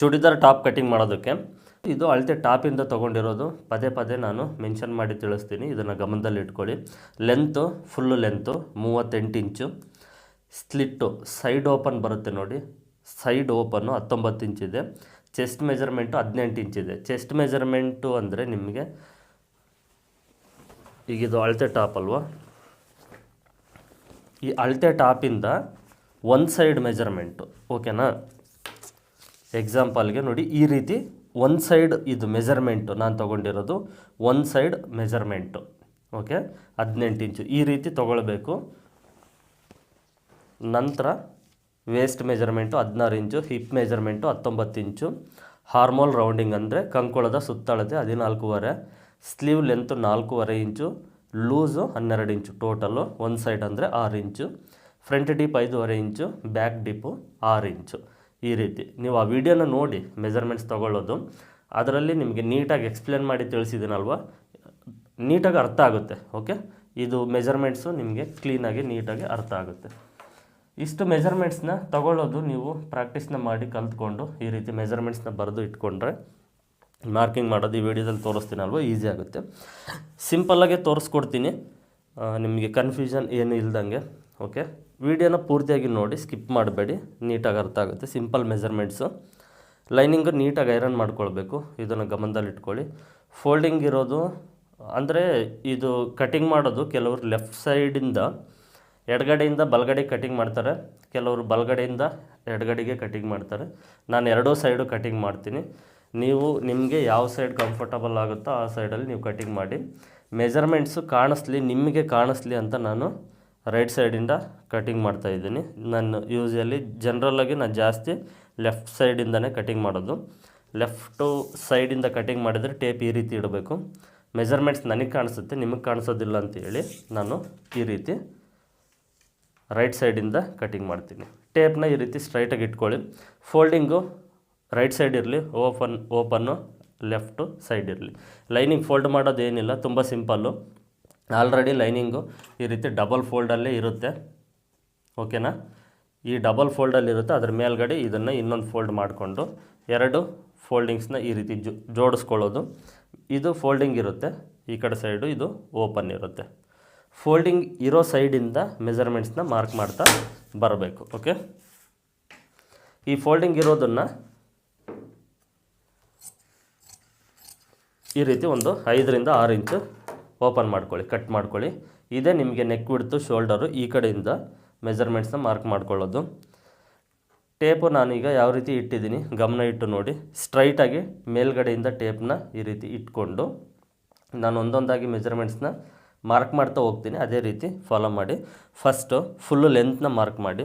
Churidar top cutting ಮಾಡೋದಕ್ಕೆ. ಇದು ಅಳತೆ ಟಾಪಿಂದ ತೊಗೊಂಡಿರೋದು. ಪದೇ ಪದೇ ನಾನು ಮೆನ್ಷನ್ ಮಾಡಿ ತಿಳಿಸ್ತೀನಿ. ಇದನ್ನು ಗಮನದಲ್ಲಿ ಇಟ್ಕೊಳ್ಳಿ. ಲೆಂತು ಫುಲ್ಲು ಲೆಂತು, ಮೂವತ್ತೆಂಟು ಇಂಚು. ಸ್ಲಿಟ್ಟು, ಸೈಡ್ ಓಪನ್ ಬರುತ್ತೆ ನೋಡಿ. ಸೈಡ್ ಓಪನ್ನು ಹತ್ತೊಂಬತ್ತು ಇಂಚಿದೆ ಚೆಸ್ಟ್ ಮೆಜರ್ಮೆಂಟು ಹದಿನೆಂಟು ಇಂಚಿದೆ ಚೆಸ್ಟ್ ಮೆಜರ್ಮೆಂಟು ಅಂದರೆ ನಿಮಗೆ ಈಗ ಇದು ಅಳತೆ ಟಾಪ್ ಅಲ್ವಾ? ಈ ಅಳತೆ ಟಾಪಿಂದ ಒಂದು ಸೈಡ್ ಮೆಜರ್ಮೆಂಟು. ಓಕೆನಾ? ಎಕ್ಸಾಂಪಲ್ಗೆ ನೋಡಿ, ಈ ರೀತಿ ಒಂದು ಸೈಡ್ ಇದು ಮೆಜರ್ಮೆಂಟು ನಾನು ತೊಗೊಂಡಿರೋದು ಒಂದು ಸೈಡ್ ಮೆಜರ್ಮೆಂಟು ಓಕೆ ಹದಿನೆಂಟು ಇಂಚು ಈ ರೀತಿ ತೊಗೊಳ್ಬೇಕು. ನಂತರ ವೇಸ್ಟ್ ಮೆಜರ್ಮೆಂಟು ಹದಿನಾರು ಇಂಚು ಹಿಪ್ ಮೆಜರ್ಮೆಂಟು ಹತ್ತೊಂಬತ್ತು ಇಂಚು ಹಾರ್ಮೋಲ್ ರೌಂಡಿಂಗ್ ಅಂದರೆ ಕಂಕುಳದ ಸುತ್ತಳತೆ ಹದಿನಾಲ್ಕೂವರೆ ಸ್ಲೀವ್ ಲೆಂತು ನಾಲ್ಕೂವರೆ ಇಂಚು ಲೂಸು ಹನ್ನೆರಡು ಇಂಚು ಟೋಟಲು ಒಂದು ಸೈಡ್ ಅಂದರೆ ಆರು ಇಂಚು ಫ್ರಂಟ್ ಡಿಪ್ ಐದೂವರೆ ಇಂಚು ಬ್ಯಾಕ್ ಡಿಪ್ಪು ಆರು ಇಂಚು ಈ ರೀತಿ. ನೀವು ಆ ವಿಡಿಯೋನ ನೋಡಿ ಮೆಜರ್ಮೆಂಟ್ಸ್ ತೊಗೊಳ್ಳೋದು. ಅದರಲ್ಲಿ ನಿಮಗೆ ನೀಟಾಗಿ ಎಕ್ಸ್ಪ್ಲೇನ್ ಮಾಡಿ ತಿಳಿಸಿದ್ದೀನಲ್ವ ನೀಟಾಗಿ ಅರ್ಥ ಆಗುತ್ತೆ ಓಕೆ ಇದು ಮೆಜರ್ಮೆಂಟ್ಸು ನಿಮಗೆ ಕ್ಲೀನಾಗಿ ನೀಟಾಗಿ ಅರ್ಥ ಆಗುತ್ತೆ. ಇಷ್ಟು ಮೆಜರ್ಮೆಂಟ್ಸ್ನ ತಗೊಳ್ಳೋದು ನೀವು ಪ್ರಾಕ್ಟೀಸ್ನ ಮಾಡಿ ಕಲ್ತ್ಕೊಂಡು, ಈ ರೀತಿ ಮೆಜರ್ಮೆಂಟ್ಸ್ನ ಬರೆದು ಇಟ್ಕೊಂಡ್ರೆ ಮಾರ್ಕಿಂಗ್ ಮಾಡೋದು ಈ ವಿಡಿಯೋದಲ್ಲಿ ತೋರಿಸ್ತೀನಲ್ವ? ಈಸಿ ಆಗುತ್ತೆ. ಸಿಂಪಲ್ಲಾಗೆ ತೋರಿಸ್ಕೊಡ್ತೀನಿ. ನಿಮಗೆ ಕನ್ಫ್ಯೂಷನ್ ಏನು ಇಲ್ದಂಗೆ ಓಕೆ ವಿಡಿಯೋನ ಪೂರ್ತಿಯಾಗಿ ನೋಡಿ, ಸ್ಕಿಪ್ ಮಾಡಬೇಡಿ, ನೀಟಾಗಿ ಅರ್ಥ ಆಗುತ್ತೆ. ಸಿಂಪಲ್ ಮೆಜರ್ಮೆಂಟ್ಸು ಲೈನಿಂಗು ನೀಟಾಗಿ ಐರನ್ ಮಾಡ್ಕೊಳ್ಬೇಕು. ಇದನ್ನು ಗಮನದಲ್ಲಿ ಇಟ್ಕೊಳ್ಳಿ. ಫೋಲ್ಡಿಂಗ್ ಇರೋದು, ಅಂದರೆ ಇದು ಕಟಿಂಗ್ ಮಾಡೋದು ಕೆಲವರು ಲೆಫ್ಟ್ ಸೈಡಿಂದ ಎಡಗಡೆಯಿಂದ ಬಲಗಡೆ ಕಟಿಂಗ್ ಮಾಡ್ತಾರೆ. ಕೆಲವರು ಬಲಗಡೆಯಿಂದ ಎಡಗಡೆಗೆ ಕಟಿಂಗ್ ಮಾಡ್ತಾರೆ. ನಾನು ಎರಡೂ ಸೈಡು ಕಟಿಂಗ್ ಮಾಡ್ತೀನಿ. ನೀವು ನಿಮಗೆ ಯಾವ ಸೈಡ್ ಕಂಫರ್ಟಬಲ್ ಆಗುತ್ತೋ ಆ ಸೈಡಲ್ಲಿ ನೀವು ಕಟಿಂಗ್ ಮಾಡಿ. ಮೆಜರ್ಮೆಂಟ್ಸು ಕಾಣಿಸ್ಲಿ, ನಿಮಗೆ ಕಾಣಿಸ್ಲಿ ಅಂತ ನಾನು ರೈಟ್ ಸೈಡಿಂದ ಕಟಿಂಗ್ ಮಾಡ್ತಾ ಇದ್ದೀನಿ. ನಾನು ಯೂಶಲಿ ಜನ್ರಲ್ಲಾಗಿ ನಾನು ಜಾಸ್ತಿ ಲೆಫ್ಟ್ ಸೈಡಿಂದನೇ ಕಟಿಂಗ್ ಮಾಡೋದು. ಲೆಫ್ಟು ಸೈಡಿಂದ ಕಟಿಂಗ್ ಮಾಡಿದರೆ ಟೇಪ್ ಈ ರೀತಿ ಇಡಬೇಕು. ಮೆಜರ್ಮೆಂಟ್ಸ್ ನನಗೆ ಕಾಣಿಸುತ್ತೆ, ನಿಮಗೆ ಕಾಣಿಸೋದಿಲ್ಲ ಅಂತ ಹೇಳಿ ನಾನು ಈ ರೀತಿ ರೈಟ್ ಸೈಡಿಂದ ಕಟಿಂಗ್ ಮಾಡ್ತೀನಿ. ಟೇಪ್ನ ಈ ರೀತಿ ಸ್ಟ್ರೈಟಾಗಿ ಇಟ್ಕೊಳ್ಳಿ. ಫೋಲ್ಡಿಂಗು ರೈಟ್ ಸೈಡ್ ಇರಲಿ ಓಪನ್ ಓಪನ್ನು ಲೆಫ್ಟು ಸೈಡ್ ಇರಲಿ. ಲೈನಿಂಗ್ ಫೋಲ್ಡ್ ಮಾಡೋದೇನಿಲ್ಲ, ತುಂಬ ಸಿಂಪಲ್ಲು ಆಲ್ರೆಡಿ ಲೈನಿಂಗು ಈ ರೀತಿ ಡಬಲ್ ಫೋಲ್ಡಲ್ಲೇ ಇರುತ್ತೆ. ಓಕೆನಾ ಈ ಡಬಲ್ ಫೋಲ್ಡಲ್ಲಿರುತ್ತೆ ಅದ್ರ ಮೇಲ್ಗಡೆ ಇದನ್ನು ಇನ್ನೊಂದು ಫೋಲ್ಡ್ ಮಾಡಿಕೊಂಡು ಎರಡು ಫೋಲ್ಡಿಂಗ್ಸ್ನ ಈ ರೀತಿ ಜೋ ಜೋಡಿಸ್ಕೊಳ್ಳೋದು. ಇದು ಫೋಲ್ಡಿಂಗ್ ಇರುತ್ತೆ. ಈ ಕಡೆ ಸೈಡು ಇದು ಓಪನ್ ಇರುತ್ತೆ. ಫೋಲ್ಡಿಂಗ್ ಇರೋ ಸೈಡಿಂದ ಮೆಜರ್ಮೆಂಟ್ಸ್ನ ಮಾರ್ಕ್ ಮಾಡ್ತಾ ಬರಬೇಕು. ಓಕೆ ಈ ಫೋಲ್ಡಿಂಗ್ ಇರೋದನ್ನು ಈ ರೀತಿ ಒಂದು ಐದರಿಂದ ಆರು ಇಂಚು ಓಪನ್ ಮಾಡ್ಕೊಳ್ಳಿ, ಕಟ್ ಮಾಡ್ಕೊಳ್ಳಿ. ಇದೇ ನಿಮಗೆ ನೆಕ್ ಬಿಡ್ತು ಶೋಲ್ಡರು ಈ ಕಡೆಯಿಂದ ಮೆಜರ್ಮೆಂಟ್ಸ್ನ ಮಾರ್ಕ್ ಮಾಡ್ಕೊಳ್ಳೋದು. ಟೇಪು ನಾನೀಗ ಯಾವ ರೀತಿ ಇಟ್ಟಿದ್ದೀನಿ, ಗಮನ ಇಟ್ಟು ನೋಡಿ. ಸ್ಟ್ರೈಟಾಗಿ ಮೇಲ್ಗಡೆಯಿಂದ ಟೇಪ್ನ ಈ ರೀತಿ ಇಟ್ಕೊಂಡು ನಾನು ಒಂದೊಂದಾಗಿ ಮೆಜರ್ಮೆಂಟ್ಸ್ನ ಮಾರ್ಕ್ ಮಾಡ್ತಾ ಹೋಗ್ತೀನಿ, ಅದೇ ರೀತಿ ಫಾಲೋ ಮಾಡಿ. ಫಸ್ಟು ಫುಲ್ಲು ಲೆಂತ್ನ ಮಾರ್ಕ್ ಮಾಡಿ.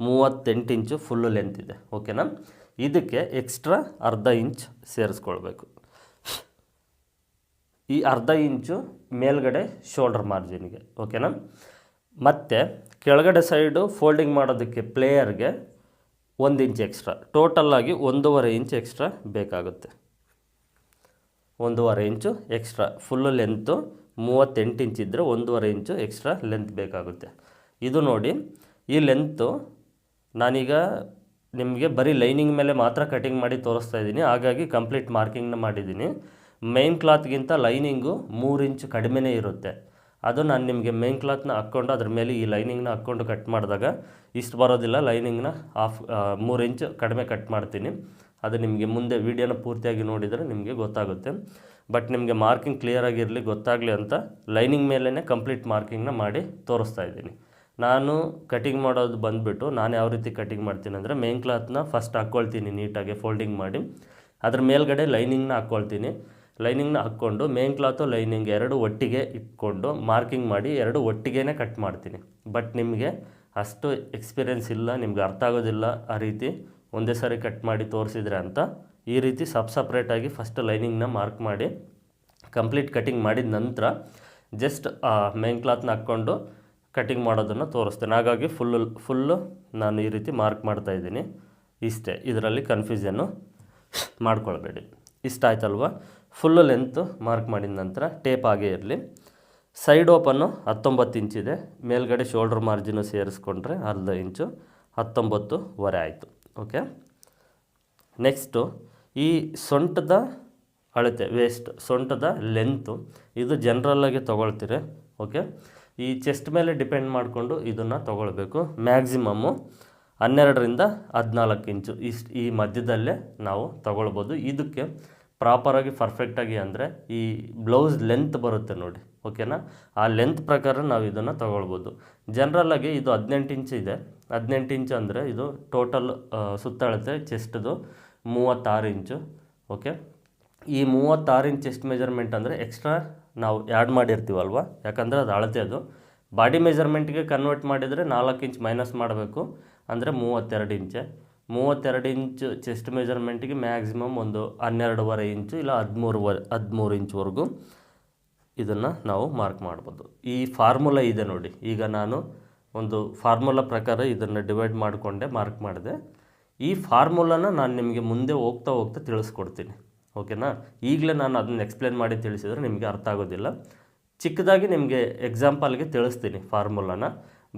ಮೂವತ್ತೆಂಟು ಇಂಚು ಫುಲ್ಲು ಲೆಂತ್ ಇದೆ ಓಕೆನಾ ಇದಕ್ಕೆ ಎಕ್ಸ್ಟ್ರಾ ಅರ್ಧ ಇಂಚ್ ಸೇರಿಸ್ಕೊಳ್ಬೇಕು. ಈ ಅರ್ಧ ಇಂಚು ಮೇಲ್ಗಡೆ ಶೋಲ್ಡರ್ ಮಾರ್ಜಿನ್ಗೆ ಓಕೆನಾ ಮತ್ತು ಕೆಳಗಡೆ ಸೈಡು ಫೋಲ್ಡಿಂಗ್ ಮಾಡೋದಕ್ಕೆ ಪ್ಲೇಯರ್ಗೆ ಒಂದು ಇಂಚ್ ಎಕ್ಸ್ಟ್ರಾ ಟೋಟಲ್ಲಾಗಿ ಒಂದೂವರೆ ಇಂಚ್ ಎಕ್ಸ್ಟ್ರಾ ಬೇಕಾಗುತ್ತೆ. ಒಂದೂವರೆ ಇಂಚು ಎಕ್ಸ್ಟ್ರಾ ಫುಲ್ಲು ಲೆಂತು ಮೂವತ್ತೆಂಟು ಇಂಚ್ ಇದ್ದರೆ ಒಂದೂವರೆ ಇಂಚು ಎಕ್ಸ್ಟ್ರಾ ಲೆಂತ್ ಬೇಕಾಗುತ್ತೆ. ಇದು ನೋಡಿ, ಈ ಲೆಂತು ನಾನೀಗ ನಿಮಗೆ ಬರೀ ಲೈನಿಂಗ್ ಮೇಲೆ ಮಾತ್ರ ಕಟಿಂಗ್ ಮಾಡಿ ತೋರಿಸ್ತಾ ಇದ್ದೀನಿ, ಹಾಗಾಗಿ ಕಂಪ್ಲೀಟ್ ಮಾರ್ಕಿಂಗ್ನ ಮಾಡಿದ್ದೀನಿ. ಮೈನ್ ಕ್ಲಾತ್ಗಿಂತ ಲೈನಿಂಗು ಮೂರು ಇಂಚ್ ಕಡಿಮೆನೇ ಇರುತ್ತೆ. ಅದು ನಾನು ನಿಮಗೆ ಮೈನ್ ಕ್ಲಾತ್ನ ಹಾಕ್ಕೊಂಡು ಅದ್ರ ಮೇಲೆ ಈ ಲೈನಿಂಗ್ನ ಹಾಕ್ಕೊಂಡು ಕಟ್ ಮಾಡಿದಾಗ ಇಷ್ಟು ಬರೋದಿಲ್ಲ ಲೈನಿಂಗ್ನ ಆಫ್ ಮೂರು ಇಂಚ್ ಕಡಿಮೆ ಕಟ್ ಮಾಡ್ತೀನಿ. ಅದು ನಿಮಗೆ ಮುಂದೆ ವೀಡಿಯೋನ ಪೂರ್ತಿಯಾಗಿ ನೋಡಿದರೆ ನಿಮಗೆ ಗೊತ್ತಾಗುತ್ತೆ. ಬಟ್ ನಿಮಗೆ ಮಾರ್ಕಿಂಗ್ ಕ್ಲಿಯರಾಗಿರಲಿ ಗೊತ್ತಾಗಲಿ ಅಂತ ಲೈನಿಂಗ್ ಮೇಲೇ ಕಂಪ್ಲೀಟ್ ಮಾರ್ಕಿಂಗ್ನ ಮಾಡಿ ತೋರಿಸ್ತಾ ಇದ್ದೀನಿ. ನಾನು ಕಟಿಂಗ್ ಮಾಡೋದು ಬಂದುಬಿಟ್ಟು ನಾನು ಯಾವ ರೀತಿ ಕಟಿಂಗ್ ಮಾಡ್ತೀನಿ ಅಂದರೆ ಮೇನ್ ಕ್ಲಾತ್ನ ಫಸ್ಟ್ ಹಾಕ್ಕೊಳ್ತೀನಿ ನೀಟಾಗಿ ಫೋಲ್ಡಿಂಗ್ ಮಾಡಿ. ಅದ್ರ ಮೇಲ್ಗಡೆ ಲೈನಿಂಗ್ನ ಹಾಕ್ಕೊಳ್ತೀನಿ. ಲೈನಿಂಗ್ನ ಹಾಕ್ಕೊಂಡು ಮೇನ್ ಕ್ಲಾತು ಲೈನಿಂಗ್ ಎರಡು ಒಟ್ಟಿಗೆ ಇಟ್ಕೊಂಡು ಮಾರ್ಕಿಂಗ್ ಮಾಡಿ ಎರಡು ಒಟ್ಟಿಗೆ ಕಟ್ ಮಾಡ್ತೀನಿ. ಬಟ್ ನಿಮಗೆ ಅಷ್ಟು ಎಕ್ಸ್ಪೀರಿಯೆನ್ಸ್ ಇಲ್ಲ, ನಿಮ್ಗೆ ಅರ್ಥ ಆಗೋದಿಲ್ಲ ಆ ರೀತಿ ಒಂದೇ ಸಾರಿ ಕಟ್ ಮಾಡಿ ತೋರಿಸಿದ್ರೆ ಅಂತ ಈ ರೀತಿ ಸಬ್ ಸಪ್ರೇಟಾಗಿ ಫಸ್ಟ್ ಲೈನಿಂಗ್ನ ಮಾರ್ಕ್ ಮಾಡಿ ಕಂಪ್ಲೀಟ್ ಕಟಿಂಗ್ ಮಾಡಿದ ನಂತರ ಜಸ್ಟ್ ಮೇನ್ ಕ್ಲಾತ್ನ ಹಾಕ್ಕೊಂಡು ಕಟಿಂಗ್ ಮಾಡೋದನ್ನು ತೋರಿಸ್ತೇನೆ. ಹಾಗಾಗಿ ಫುಲ್ಲು ಫುಲ್ಲು ನಾನು ಈ ರೀತಿ ಮಾರ್ಕ್ ಮಾಡ್ತಾ ಇದ್ದೀನಿ. ಇಷ್ಟೇ. ಇದರಲ್ಲಿ ಕನ್ಫ್ಯೂಷನ್ನು ಮಾಡ್ಕೊಳ್ಬೇಡಿ. ಇಷ್ಟ ಆಯ್ತಲ್ವ? ಫುಲ್ಲು ಲೆಂತು ಮಾರ್ಕ್ ಮಾಡಿದ ನಂತರ ಟೇಪ್ ಆಗೇ ಇರಲಿ. ಸೈಡ್ ಓಪನ್ನು ಹತ್ತೊಂಬತ್ತು ಇಂಚಿದೆ ಮೇಲ್ಗಡೆ ಶೋಲ್ಡ್ರ್ ಮಾರ್ಜಿನು ಸೇರಿಸ್ಕೊಂಡ್ರೆ ಅರ್ಧ ಇಂಚು ಹತ್ತೊಂಬತ್ತುವರೆ ಆಯಿತು. ಓಕೆ ನೆಕ್ಸ್ಟು ಈ ಸೊಂಟದ ಅಳತೆ ವೇಸ್ಟ್ ಸೊಂಟದ ಲೆಂತು ಇದು ಜನರಲ್ಲಾಗಿ ತೊಗೊಳ್ತೀರಿ. ಓಕೆ ಈ ಚೆಸ್ಟ್ ಮೇಲೆ ಡಿಪೆಂಡ್ ಮಾಡಿಕೊಂಡು ಇದನ್ನು ತೊಗೊಳ್ಬೇಕು. ಮ್ಯಾಕ್ಸಿಮಮ್ಮು ಹನ್ನೆರಡರಿಂದ ಹದಿನಾಲ್ಕು ಇಂಚು ಇಷ್ಟು ಈ ಮಧ್ಯದಲ್ಲೇ ನಾವು ತೊಗೊಳ್ಬೋದು. ಇದಕ್ಕೆ ಪ್ರಾಪರಾಗಿ ಪರ್ಫೆಕ್ಟಾಗಿ ಅಂದರೆ ಈ ಬ್ಲೌಸ್ ಲೆಂತ್ ಬರುತ್ತೆ ನೋಡಿ ಓಕೆನಾ ಆ ಲೆಂತ್ ಪ್ರಕಾರ ನಾವು ಇದನ್ನು ತೊಗೊಳ್ಬೋದು. ಜನರಲ್ಲಾಗಿ ಇದು ಹದಿನೆಂಟು ಇಂಚ್ ಇದೆ. ಹದಿನೆಂಟು ಇಂಚ್ ಅಂದರೆ ಇದು ಟೋಟಲ್ ಸುತ್ತಳತೆ ಚೆಸ್ಟ್ದು ಮೂವತ್ತಾರು ಇಂಚು ಓಕೆ ಈ ಮೂವತ್ತಾರು ಇಂಚ್ ಚೆಸ್ಟ್ ಮೆಜರ್ಮೆಂಟ್ ಅಂದರೆ ಎಕ್ಸ್ಟ್ರಾ ನಾವು ಆ್ಯಡ್ ಮಾಡಿರ್ತೀವಲ್ವ? ಯಾಕಂದರೆ ಅದು ಅಳತೆ ಅದು. ಬಾಡಿ ಮೆಜರ್ಮೆಂಟ್ಗೆ ಕನ್ವರ್ಟ್ ಮಾಡಿದರೆ ನಾಲ್ಕು ಇಂಚ್ ಮೈನಸ್ ಮಾಡಬೇಕು, ಅಂದರೆ ಮೂವತ್ತೆರಡು ಇಂಚೆ ಮೂವತ್ತೆರಡು ಇಂಚು ಚೆಸ್ಟ್ ಮೆಜರ್ಮೆಂಟಿಗೆ ಮ್ಯಾಕ್ಸಿಮಮ್ ಒಂದು ಹನ್ನೆರಡುವರೆ ಇಂಚು ಇಲ್ಲ ಹದಿಮೂರುವರೆ, ಹದಿಮೂರು ಇಂಚುವರೆಗೂ ಇದನ್ನು ನಾವು ಮಾರ್ಕ್ ಮಾಡ್ಬೋದು. ಈ ಫಾರ್ಮುಲಾ ಇದೆ ನೋಡಿ. ಈಗ ನಾನು ಒಂದು ಫಾರ್ಮುಲಾ ಪ್ರಕಾರ ಇದನ್ನು ಡಿವೈಡ್ ಮಾಡಿಕೊಂಡೆ ಮಾರ್ಕ್ ಮಾಡಿದೆ. ಈ ಫಾರ್ಮುಲಾನ ನಾನು ನಿಮಗೆ ಮುಂದೆ ಹೋಗ್ತಾ ಹೋಗ್ತಾ ತಿಳಿಸ್ಕೊಡ್ತೀನಿ. ಓಕೆನಾ ಈಗಲೇ ನಾನು ಅದನ್ನು ಎಕ್ಸ್ಪ್ಲೇನ್ ಮಾಡಿ ತಿಳಿಸಿದರೆ ನಿಮಗೆ ಅರ್ಥ ಆಗೋದಿಲ್ಲ. ಚಿಕ್ಕದಾಗಿ ನಿಮಗೆ ಎಕ್ಸಾಂಪಲ್ಗೆ ತಿಳಿಸ್ತೀನಿ ಫಾರ್ಮುಲಾನ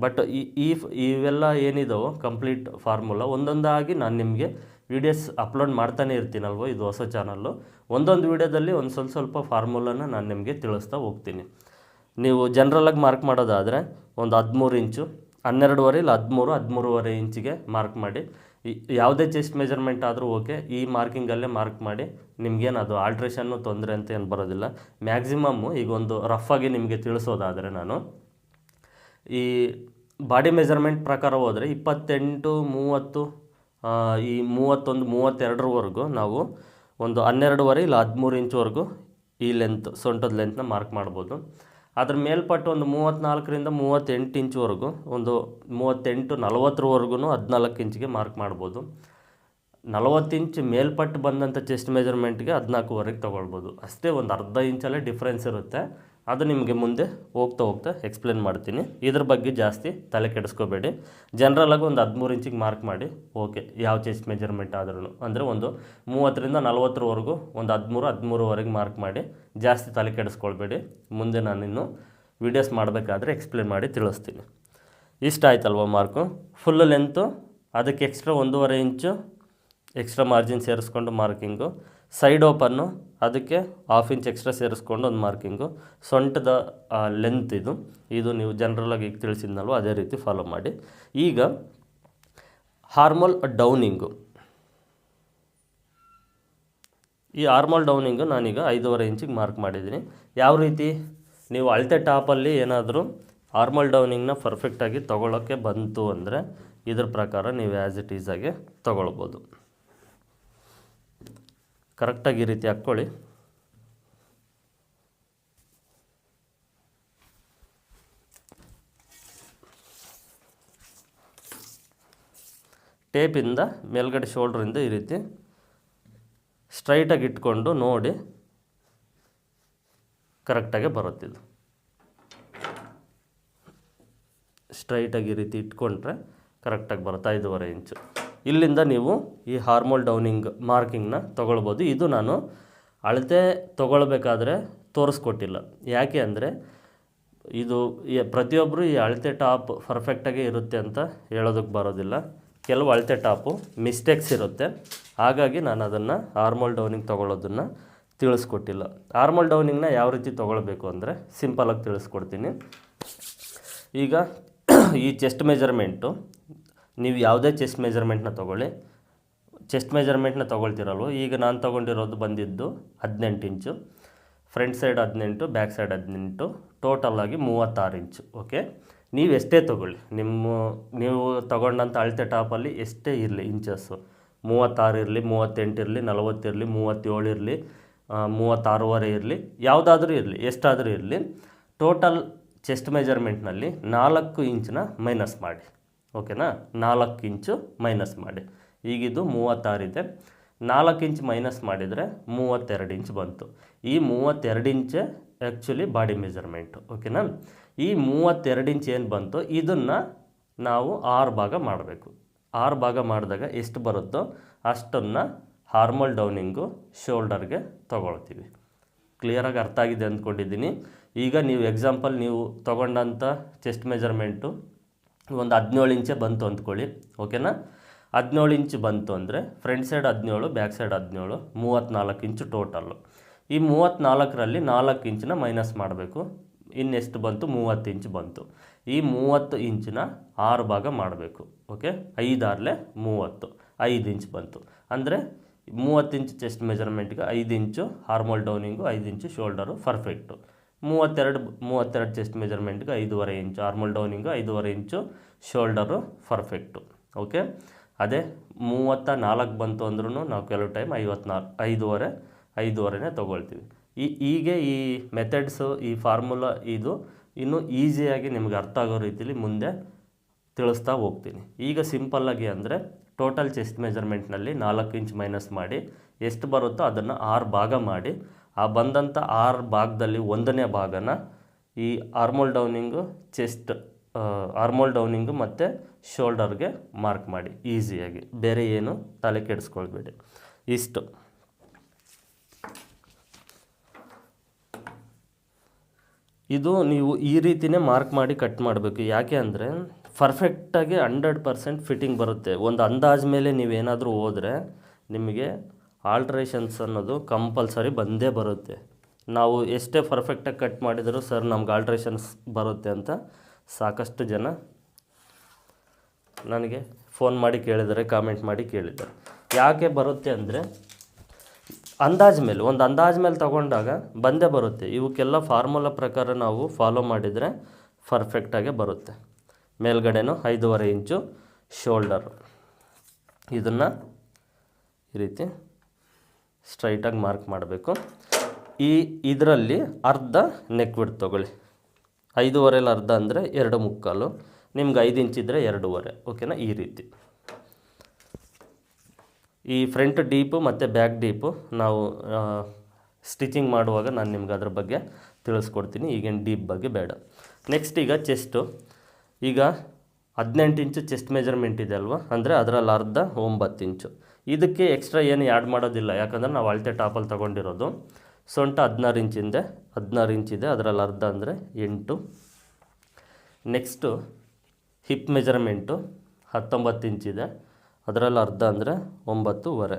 ಬಟ್ ಈ ಈ, ಇವೆಲ್ಲ ಏನಿದಾವೋ ಕಂಪ್ಲೀಟ್ ಫಾರ್ಮುಲಾ ಒಂದೊಂದಾಗಿ ನಾನು ನಿಮಗೆ ವೀಡಿಯೋಸ್ ಅಪ್ಲೋಡ್ ಮಾಡ್ತಾನೆ ಇರ್ತೀನಲ್ವ ಇದು ಹೊಸ ಚಾನಲ್ಲು ಒಂದೊಂದು ವೀಡಿಯೋದಲ್ಲಿ ಒಂದು ಸ್ವಲ್ಪ ಸ್ವಲ್ಪ ಫಾರ್ಮುಲಾನ ನಾನು ನಿಮಗೆ ತಿಳಿಸ್ತಾ ಹೋಗ್ತೀನಿ. ನೀವು ಜನ್ರಲಾಗಿ ಮಾರ್ಕ್ ಮಾಡೋದಾದರೆ ಒಂದು ಹದಿಮೂರು ಇಂಚು, ಹನ್ನೆರಡುವರೆ ಇಲ್ಲ ಹದಿಮೂರು, ಹದಿಮೂರುವರೆ ಇಂಚಿಗೆ ಮಾರ್ಕ್ ಮಾಡಿ. ಯಾವುದೇ ಚೆಸ್ಟ್ ಮೆಜರ್ಮೆಂಟ್ ಆದರೂ ಓಕೆ, ಈ ಮಾರ್ಕಿಂಗಲ್ಲೇ ಮಾರ್ಕ್ ಮಾಡಿ, ನಿಮಗೇನು ಅದು ಆಲ್ಟ್ರೇಷನ್ನು ತೊಂದರೆ ಅಂತ ಏನು ಬರೋದಿಲ್ಲ. ಮ್ಯಾಕ್ಸಿಮಮ್ಮು ಈಗ ಒಂದು ರಫ್ ಆಗಿ ನಿಮಗೆ ತಿಳಿಸೋದಾದರೆ ನಾನು ಈ ಬಾಡಿ ಮೆಜರ್ಮೆಂಟ್ ಪ್ರಕಾರ ಹೋದರೆ ಇಪ್ಪತ್ತೆಂಟು, ಮೂವತ್ತು ಈ ಮೂವತ್ತೊಂದು, ಮೂವತ್ತೆರಡರವರೆಗೂ ನಾವು ಒಂದು ಹನ್ನೆರಡುವರೆ ಇಲ್ಲ ಹದಿಮೂರು ಇಂಚ್ವರೆಗೂ ಈ ಲೆಂತ್ ಸೊಂಟದ ಲೆಂತ್ನ ಮಾರ್ಕ್ ಮಾಡ್ಬೋದು. ಅದ್ರ ಮೇಲ್ಪಟ್ಟು ಒಂದು ಮೂವತ್ತ್ನಾಲ್ಕರಿಂದ ಮೂವತ್ತೆಂಟು ಇಂಚ್ವರೆಗೂ, ಒಂದು ಮೂವತ್ತೆಂಟು, ನಲವತ್ತರವರೆಗೂ ಹದಿನಾಲ್ಕು ಇಂಚಿಗೆ ಮಾರ್ಕ್ ಮಾಡ್ಬೋದು. ನಲವತ್ತು ಇಂಚ್ ಮೇಲ್ಪಟ್ಟು ಬಂದಂಥ ಚೆಸ್ಟ್ ಮೆಜರ್ಮೆಂಟ್ಗೆ ಹದಿನಾಲ್ಕುವರೆಗೆ ತೊಗೊಳ್ಬೋದು. ಅಷ್ಟೇ ಒಂದು ಅರ್ಧ ಇಂಚಲ್ಲೇ ಡಿಫ್ರೆನ್ಸ್ ಇರುತ್ತೆ. ಅದು ನಿಮಗೆ ಮುಂದೆ ಹೋಗ್ತಾ ಹೋಗ್ತಾ ಎಕ್ಸ್ಪ್ಲೇನ್ ಮಾಡ್ತೀನಿ. ಇದ್ರ ಬಗ್ಗೆ ಜಾಸ್ತಿ ತಲೆ ಕೆಡಿಸ್ಕೋಬೇಡಿ. ಜನರಲಾಗಿ ಒಂದು ಹದಿಮೂರು ಇಂಚಿಗೆ ಮಾರ್ಕ್ ಮಾಡಿ ಓಕೆ ಯಾವ ಚೆಸ್ಟ್ ಮೆಜರ್ಮೆಂಟ್ ಆದ್ರೂ ಅಂದರೆ ಒಂದು ಮೂವತ್ತರಿಂದ ನಲ್ವತ್ತರವರೆಗೂ ಒಂದು ಹದಿಮೂರು, ಹದಿಮೂರುವರೆಗೆ ಮಾರ್ಕ್ ಮಾಡಿ, ಜಾಸ್ತಿ ತಲೆ ಕೆಡಿಸ್ಕೊಳ್ಬೇಡಿ. ಮುಂದೆ ನಾನಿನ್ನು ವೀಡಿಯೋಸ್ ಮಾಡಬೇಕಾದ್ರೆ ಎಕ್ಸ್ಪ್ಲೇನ್ ಮಾಡಿ ತಿಳಿಸ್ತೀನಿ. ಇಷ್ಟ ಆಯ್ತಲ್ವ ಮಾರ್ಕು ಫುಲ್ ಲೆಂತು ಅದಕ್ಕೆ ಎಕ್ಸ್ಟ್ರಾ ಒಂದೂವರೆ ಇಂಚು ಎಕ್ಸ್ಟ್ರಾ ಮಾರ್ಜಿನ್ ಸೇರಿಸ್ಕೊಂಡು ಮಾರ್ಕಿಂಗು ಸೈಡ್ ಓಪನ್ನು ಅದಕ್ಕೆ ಹಾಫ್ ಇಂಚ್ ಎಕ್ಸ್ಟ್ರಾ ಸೇರಿಸ್ಕೊಂಡು ಒಂದು ಮಾರ್ಕಿಂಗು ಸೊಂಟದ ಲೆಂತ್ ಇದು. ಇದು ನೀವು ಜನ್ರಲಾಗಿ ಈಗ ತಿಳಿಸಿದ್ನಲ್ವ, ಅದೇ ರೀತಿ ಫಾಲೋ ಮಾಡಿ. ಈಗ ಹಾರ್ಮಲ್ ಡೌನಿಂಗು ಈ ಹಾರ್ಮಲ್ ಡೌನಿಂಗು ನಾನೀಗ ಐದೂವರೆ ಇಂಚಿಗೆ ಮಾರ್ಕ್ ಮಾಡಿದ್ದೀನಿ. ಯಾವ ರೀತಿ? ನೀವು ಅಳತೆ ಟಾಪಲ್ಲಿ ಏನಾದರೂ ಹಾರ್ಮಲ್ ಡೌನಿಂಗ್ನ ಪರ್ಫೆಕ್ಟಾಗಿ ತೊಗೊಳೋಕ್ಕೆ ಬಂತು ಅಂದರೆ ಇದ್ರ ಪ್ರಕಾರ ನೀವು ಆ್ಯಸ್ ಇಟ್ ಈಸಾಗಿ ತೊಗೊಳ್ಬೋದು. ಕರೆಕ್ಟಾಗಿ ಈ ರೀತಿ ಹಾಕ್ಕೊಳ್ಳಿ. ಟೇಪಿಂದ ಮೇಲ್ಗಡೆ ಶೋಲ್ಡ್ರಿಂದ ಈ ರೀತಿ ಸ್ಟ್ರೈಟಾಗಿ ಇಟ್ಕೊಂಡು ನೋಡಿ ಕರೆಕ್ಟಾಗಿ ಬರುತ್ತಿದ್ದು ಸ್ಟ್ರೈಟಾಗಿ ಈ ರೀತಿ ಇಟ್ಕೊಂಡ್ರೆ ಕರೆಕ್ಟಾಗಿ ಬರುತ್ತೆ ಐದೂವರೆ ಇಂಚು. ಇಲ್ಲಿಂದ ನೀವು ಈ ಹಾರ್ಮೋಲ್ ಡೌನಿಂಗ್ ಮಾರ್ಕಿಂಗ್ನ ತೊಗೊಳ್ಬೋದು. ಇದು ನಾನು ಅಳತೆ ತೊಗೊಳ್ಬೇಕಾದ್ರೆ ತೋರಿಸ್ಕೊಟ್ಟಿಲ್ಲ. ಯಾಕೆ ಅಂದರೆ ಇದು ಪ್ರತಿಯೊಬ್ಬರು ಈ ಅಳತೆ ಟಾಪ್ ಪರ್ಫೆಕ್ಟಾಗಿ ಇರುತ್ತೆ ಅಂತ ಹೇಳೋದಕ್ಕೆ ಬರೋದಿಲ್ಲ. ಕೆಲವು ಅಳತೆ ಟಾಪು ಮಿಸ್ಟೇಕ್ಸ್ ಇರುತ್ತೆ. ಹಾಗಾಗಿ ನಾನು ಅದನ್ನು ಹಾರ್ಮೋಲ್ ಡೌನಿಂಗ್ ತೊಗೊಳ್ಳೋದನ್ನು ತಿಳಿಸ್ಕೊಟ್ಟಿಲ್ಲ. ಹಾರ್ಮೋಲ್ ಡೌನಿಂಗ್ನ ಯಾವ ರೀತಿ ತೊಗೊಳ್ಬೇಕು ಅಂದರೆ ಸಿಂಪಲಾಗಿ ತಿಳಿಸ್ಕೊಡ್ತೀನಿ. ಈಗ ಈ ಚೆಸ್ಟ್ ಮೆಜರ್ಮೆಂಟು ನೀವು ಯಾವುದೇ ಚೆಸ್ಟ್ ಮೆಜರ್ಮೆಂಟ್ನ ತೊಗೊಳ್ಳಿ. ಚೆಸ್ಟ್ ಮೆಜರ್ಮೆಂಟ್ನ ತೊಗೊಳ್ತಿರಲ್ವ, ಈಗ ನಾನು ತೊಗೊಂಡಿರೋದು ಬಂದಿದ್ದು ಹದಿನೆಂಟು ಇಂಚು ಫ್ರಂಟ್ ಸೈಡ್ ಹದಿನೆಂಟು ಬ್ಯಾಕ್ ಸೈಡ್ ಹದಿನೆಂಟು ಟೋಟಲ್ ಆಗಿ ಮೂವತ್ತಾರು ಇಂಚು ಓಕೆ ನೀವು ಎಷ್ಟೇ ತೊಗೊಳ್ಳಿ, ನಿಮ್ಮ, ನೀವು ತೊಗೊಂಡಂಥ ಅಳತೆ ಟಾಪಲ್ಲಿ ಎಷ್ಟೇ ಇರಲಿ ಇಂಚಸ್ಸು ಮೂವತ್ತಾರು ಇರಲಿ, ಮೂವತ್ತೆಂಟು ಇರಲಿ ನಲವತ್ತಿರಲಿ ಮೂವತ್ತೇಳು ಇರಲಿ ಮೂವತ್ತಾರೂವರೆ ಇರಲಿ, ಯಾವುದಾದ್ರೂ ಇರಲಿ, ಎಷ್ಟಾದರೂ ಇರಲಿ ಟೋಟಲ್ ಚೆಸ್ಟ್ ಮೆಜರ್ಮೆಂಟ್ನಲ್ಲಿ ನಾಲ್ಕು ಇಂಚನ್ನ ಮೈನಸ್ ಮಾಡಿ. ಓಕೆನಾ? ನಾಲ್ಕು ಇಂಚು ಮೈನಸ್ ಮಾಡಿ. ಈಗಿದು ಮೂವತ್ತಾರಿದೆ. ನಾಲ್ಕು ಇಂಚ್ ಮೈನಸ್ ಮಾಡಿದರೆ ಮೂವತ್ತೆರಡು ಇಂಚ್ ಬಂತು. ಈ ಮೂವತ್ತೆರಡು ಇಂಚೆ ಆ್ಯಕ್ಚುಲಿ ಬಾಡಿ ಮೆಜರ್ಮೆಂಟು ಓಕೆನಾ? ಈ ಮೂವತ್ತೆರಡು ಇಂಚ್ ಏನು ಬಂತು? ಇದನ್ನು ನಾವು ಆರು ಭಾಗ ಮಾಡಬೇಕು. ಆರು ಭಾಗ ಮಾಡಿದಾಗ ಎಷ್ಟು ಬರುತ್ತೋ ಅಷ್ಟನ್ನು ಹಾರ್ಮಲ್ ಡೌನಿಂಗು ಶೋಲ್ಡರ್ಗೆ ತೊಗೊಳ್ತೀವಿ. ಕ್ಲಿಯರಾಗಿ ಅರ್ಥ ಆಗಿದೆ ಅಂದ್ಕೊಂಡಿದ್ದೀನಿ. ಈಗ ನೀವು ಎಕ್ಸಾಂಪಲ್ ನೀವು ತೊಗೊಂಡಂಥ ಚೆಸ್ಟ್ ಮೆಜರ್ಮೆಂಟು ಒಂದು ಹದಿನೇಳು ಇಂಚೆ ಬಂತು ಅಂದ್ಕೊಳ್ಳಿ ಓಕೆನಾ ಹದಿನೇಳು ಇಂಚ್ ಬಂತು ಅಂದರೆ ಫ್ರಂಟ್ ಸೈಡ್ ಹದಿನೇಳು ಬ್ಯಾಕ್ ಸೈಡ್ ಹದಿನೇಳು ಮೂವತ್ತ್ನಾಲ್ಕು ಇಂಚು ಟೋಟಲ್ಲು ಈ ಮೂವತ್ತ್ನಾಲ್ಕರಲ್ಲಿ ನಾಲ್ಕು ಇಂಚಿನ ಮೈನಸ್ ಮಾಡಬೇಕು. ಇನ್ನೆಷ್ಟು ಬಂತು? ಮೂವತ್ತು ಇಂಚ್ ಬಂತು. ಈ ಮೂವತ್ತು ಇಂಚಿನ ಆರು ಭಾಗ ಮಾಡಬೇಕು ಓಕೆ ಐದಾರಲೆ ಮೂವತ್ತು, ಐದು ಇಂಚ್ ಬಂತು. ಅಂದರೆ ಮೂವತ್ತು ಇಂಚ್ ಚೆಸ್ಟ್ ಮೆಜರ್ಮೆಂಟ್ಗೆ ಐದು ಇಂಚು ಹಾರ್ಮೋಲ್ ಡೌನಿಂಗು ಐದು ಇಂಚು ಶೋಲ್ಡರು ಪರ್ಫೆಕ್ಟು ಮೂವತ್ತೆರಡು ಮೂವತ್ತೆರಡು ಚೆಸ್ಟ್ ಮೆಜರ್ಮೆಂಟ್ಗೆ ಐದೂವರೆ ಇಂಚು ಆರ್ಮಲ್ ಡೌನಿಂಗು ಐದೂವರೆ ಇಂಚು ಶೋಲ್ಡರು ಪರ್ಫೆಕ್ಟು ಓಕೆ ಅದೇ ಮೂವತ್ತ ನಾಲ್ಕು ಬಂತು ಅಂದ್ರೂ ನಾವು ಕೆಲವು ಟೈಮ್ ಐವತ್ನಾಲ್ಕು, ಐದೂವರೆ, ಐದೂವರೆನೇ ತೊಗೊಳ್ತೀವಿ. ಈ, ಹೀಗೆ ಈ ಮೆಥಡ್ಸು ಈ ಫಾರ್ಮುಲಾ ಇದು ಇನ್ನೂ ಈಸಿಯಾಗಿ ನಿಮಗೆ ಅರ್ಥ ಆಗೋ ರೀತಿಲಿ ಮುಂದೆ ತಿಳಿಸ್ತಾ ಹೋಗ್ತೀನಿ. ಈಗ ಸಿಂಪಲ್ಲಾಗಿ ಅಂದರೆ ಟೋಟಲ್ ಚೆಸ್ಟ್ ಮೆಜರ್ಮೆಂಟ್ನಲ್ಲಿ ನಾಲ್ಕು ಇಂಚ್ ಮೈನಸ್ ಮಾಡಿ, ಎಷ್ಟು ಬರುತ್ತೋ ಅದನ್ನು ಆರು ಭಾಗ ಮಾಡಿ ಆ ಬಂದಂಥ ಆರು ಭಾಗದಲ್ಲಿ ಒಂದನೇ ಭಾಗನ ಈ armhole downing chest armhole downing ಮತ್ತು ಶೋಲ್ಡರ್ಗೆ ಮಾರ್ಕ್ ಮಾಡಿ ಈಸಿಯಾಗಿ ಬೇರೆ ಏನು ತಲೆ ಕೆಡಿಸ್ಕೊಳ್ಬೇಡಿ. ಇಷ್ಟು. ಇದು ನೀವು ಈ ರೀತಿಯೇ ಮಾರ್ಕ್ ಮಾಡಿ ಕಟ್ ಮಾಡಬೇಕು. ಯಾಕೆ ಅಂದರೆ ಪರ್ಫೆಕ್ಟಾಗಿ ಹಂಡ್ರೆಡ್ ಪರ್ಸೆಂಟ್ ಫಿಟ್ಟಿಂಗ್ ಬರುತ್ತೆ. ಒಂದು ಅಂದಾಜು ಮೇಲೆ ನೀವೇನಾದರೂ ಹೋದರೆ ನಿಮಗೆ ಆಲ್ಟ್ರೇಷನ್ಸ್ ಅನ್ನೋದು ಕಂಪಲ್ಸರಿ ಬಂದೇ ಬರುತ್ತೆ. ನಾವು ಎಷ್ಟೇ ಪರ್ಫೆಕ್ಟಾಗಿ ಕಟ್ ಮಾಡಿದರೂ ಸರ್ ನಮ್ಗೆ ಆಲ್ಟ್ರೇಷನ್ಸ್ ಬರುತ್ತೆ ಅಂತ ಸಾಕಷ್ಟು ಜನ ನನಗೆ ಫೋನ್ ಮಾಡಿ ಕೇಳಿದ್ದಾರೆ ಕಾಮೆಂಟ್ ಮಾಡಿ ಕೇಳಿದ್ದಾರೆ. ಯಾಕೆ ಬರುತ್ತೆ ಅಂದರೆ ಅಂದಾಜ್ ಮೇಲೆ, ಒಂದು ಅಂದಾಜ್ ಮೇಲೆ ತಗೊಂಡಾಗ ಬಂದೇ ಬರುತ್ತೆ. ಇವಕ್ಕೆಲ್ಲ ಫಾರ್ಮುಲಾ ಪ್ರಕಾರ ನಾವು ಫಾಲೋ ಮಾಡಿದರೆ ಪರ್ಫೆಕ್ಟಾಗೆ ಬರುತ್ತೆ. ಮೇಲ್ಗಡೆನೂ ಐದೂವರೆ ಇಂಚು ಶೋಲ್ಡರು ಇದನ್ನು ಈ ರೀತಿ ಸ್ಟ್ರೈಟಾಗಿ ಮಾರ್ಕ್ ಮಾಡಬೇಕು. ಈ ಇದರಲ್ಲಿ ಅರ್ಧ ನೆಕ್ ಬಿಡ್ ತೊಗೊಳ್ಳಿ. ಐದೂವರೆಲಿ ಅರ್ಧ ಅಂದರೆ ಎರಡು ಮುಕ್ಕಾಲು. ನಿಮ್ಗೆ ಐದು ಇಂಚ್ ಇದ್ದರೆ ಎರಡೂವರೆ. ಓಕೆನಾ ಈ ರೀತಿ. ಈ ಫ್ರಂಟ್ ಡೀಪು ಮತ್ತು ಬ್ಯಾಕ್ ಡೀಪು ನಾವು ಸ್ಟಿಚಿಂಗ್ ಮಾಡುವಾಗ ನಾನು ನಿಮ್ಗೆ ಅದ್ರ ಬಗ್ಗೆ ತಿಳಿಸ್ಕೊಡ್ತೀನಿ. ಈಗೇನು ಡೀಪ್ ಬಗ್ಗೆ ಬೇಡ. ನೆಕ್ಸ್ಟ್ ಈಗ ಚೆಸ್ಟು ಈಗ ಹದಿನೆಂಟು ಇಂಚು ಚೆಸ್ಟ್ ಮೆಜರ್ಮೆಂಟ್ ಇದೆ ಅಲ್ವಾ? ಅಂದರೆ ಅದರಲ್ಲಿ ಅರ್ಧ, ಒಂಬತ್ತು ಇಂಚು. ಇದಕ್ಕೆ ಎಕ್ಸ್ಟ್ರಾ ಏನು ಆ್ಯಡ್ ಮಾಡೋದಿಲ್ಲ. ಯಾಕಂದರೆ ನಾವು ಅಳತೆ ಟಾಪಲ್ಲಿ ತೊಗೊಂಡಿರೋದು. ಸೊಂಟ ಹದಿನಾರು ಇಂಚಿಂದೆ ಹದಿನಾರು ಇಂಚಿದೆ ಅದರಲ್ಲಿ ಅರ್ಧ ಅಂದರೆ ಎಂಟು. ನೆಕ್ಸ್ಟು ಹಿಪ್ ಮೆಜರ್ಮೆಂಟು ಹತ್ತೊಂಬತ್ತು ಇಂಚಿದೆ ಅದರಲ್ಲಿ ಅರ್ಧ ಅಂದರೆ ಒಂಬತ್ತುವರೆ.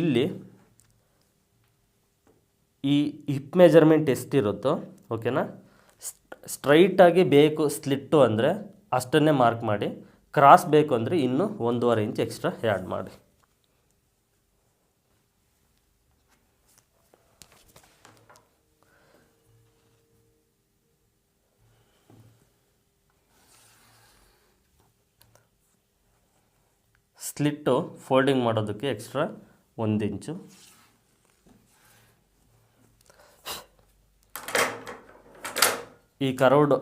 ಇಲ್ಲಿ ಈ ಹಿಪ್ ಮೆಜರ್ಮೆಂಟ್ ಎಷ್ಟಿರುತ್ತೋ ಓಕೆನಾ ಸ್ಟ್ರೈಟಾಗಿ ಬೇಕು ಸ್ಲಿಟ್ಟು ಅಂದರೆ ಅಷ್ಟನ್ನೇ ಮಾರ್ಕ್ ಮಾಡಿ, ಕ್ರಾಸ್ ಬೇಕು ಅಂದರೆ ಇನ್ನೂ ಒಂದೂವರೆ ಇಂಚ್ ಎಕ್ಸ್ಟ್ರಾ ಆ್ಯಡ್ ಮಾಡಿ. ಸ್ಲಿಟ್ಟು ಫೋಲ್ಡಿಂಗ್ ಮಾಡೋದಕ್ಕೆ ಎಕ್ಸ್ಟ್ರಾ ಒಂದು ಇಂಚು. ಈ ಕರೌಡ್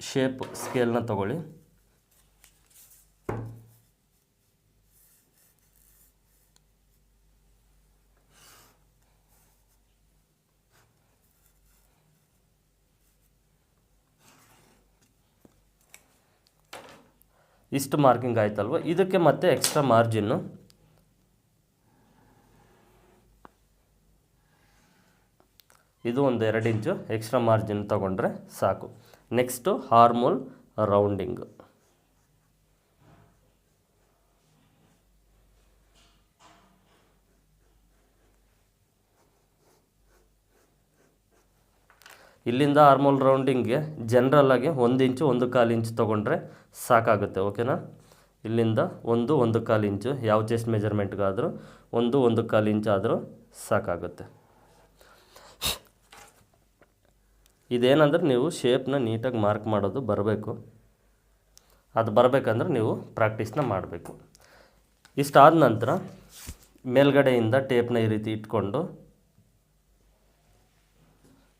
ಶೇಪ್ ಸ್ಕೇಲ್ನ ತಗೊಳ್ಳಿ. ಇಷ್ಟು ಮಾರ್ಕಿಂಗ್ ಆಯ್ತಲ್ವ? ಇದಕ್ಕೆ ಮತ್ತೆ ಎಕ್ಸ್ಟ್ರಾ ಮಾರ್ಜಿನ್ನು. ಇದು ಒಂದು ಎರಡು ಇಂಚು ಎಕ್ಸ್ಟ್ರಾ ಮಾರ್ಜಿನ್ ತೊಗೊಂಡ್ರೆ ಸಾಕು. ನೆಕ್ಸ್ಟು ಹಾರ್ಮೋಲ್ ರೌಂಡಿಂಗ್ ಇಲ್ಲಿಂದ ಹಾರ್ಮೋಲ್ ರೌಂಡಿಂಗ್ಗೆ ಜನರಲ್ಲಾಗಿ ಒಂದು ಇಂಚು, ಒಂದು ಕಾಲು ಇಂಚು ತೊಗೊಂಡ್ರೆ ಸಾಕಾಗುತ್ತೆ ಓಕೆನಾ ಇಲ್ಲಿಂದ ಒಂದು ಒಂದು ಕಾಲು ಇಂಚು, ಯಾವ ಚೆಸ್ಟ್ ಮೆಜರ್ಮೆಂಟ್ಗಾದರೂ ಒಂದು ಒಂದು ಕಾಲು ಇಂಚು ಆದರೂ ಸಾಕಾಗುತ್ತೆ. ಇದೇನಂದ್ರೆ ನೀವು ಶೇಪ್ನ ನೀಟಾಗಿ ಮಾರ್ಕ್ ಮಾಡೋದು ಬರಬೇಕು. ಅದು ಬರಬೇಕಂದ್ರೆ ನೀವು ಪ್ರಾಕ್ಟೀಸ್ನ ಮಾಡಬೇಕು. ಇಷ್ಟಾದ ನಂತರ ಮೇಲ್ಗಡೆಯಿಂದ ಟೇಪ್ನ ಈ ರೀತಿ ಇಟ್ಕೊಂಡು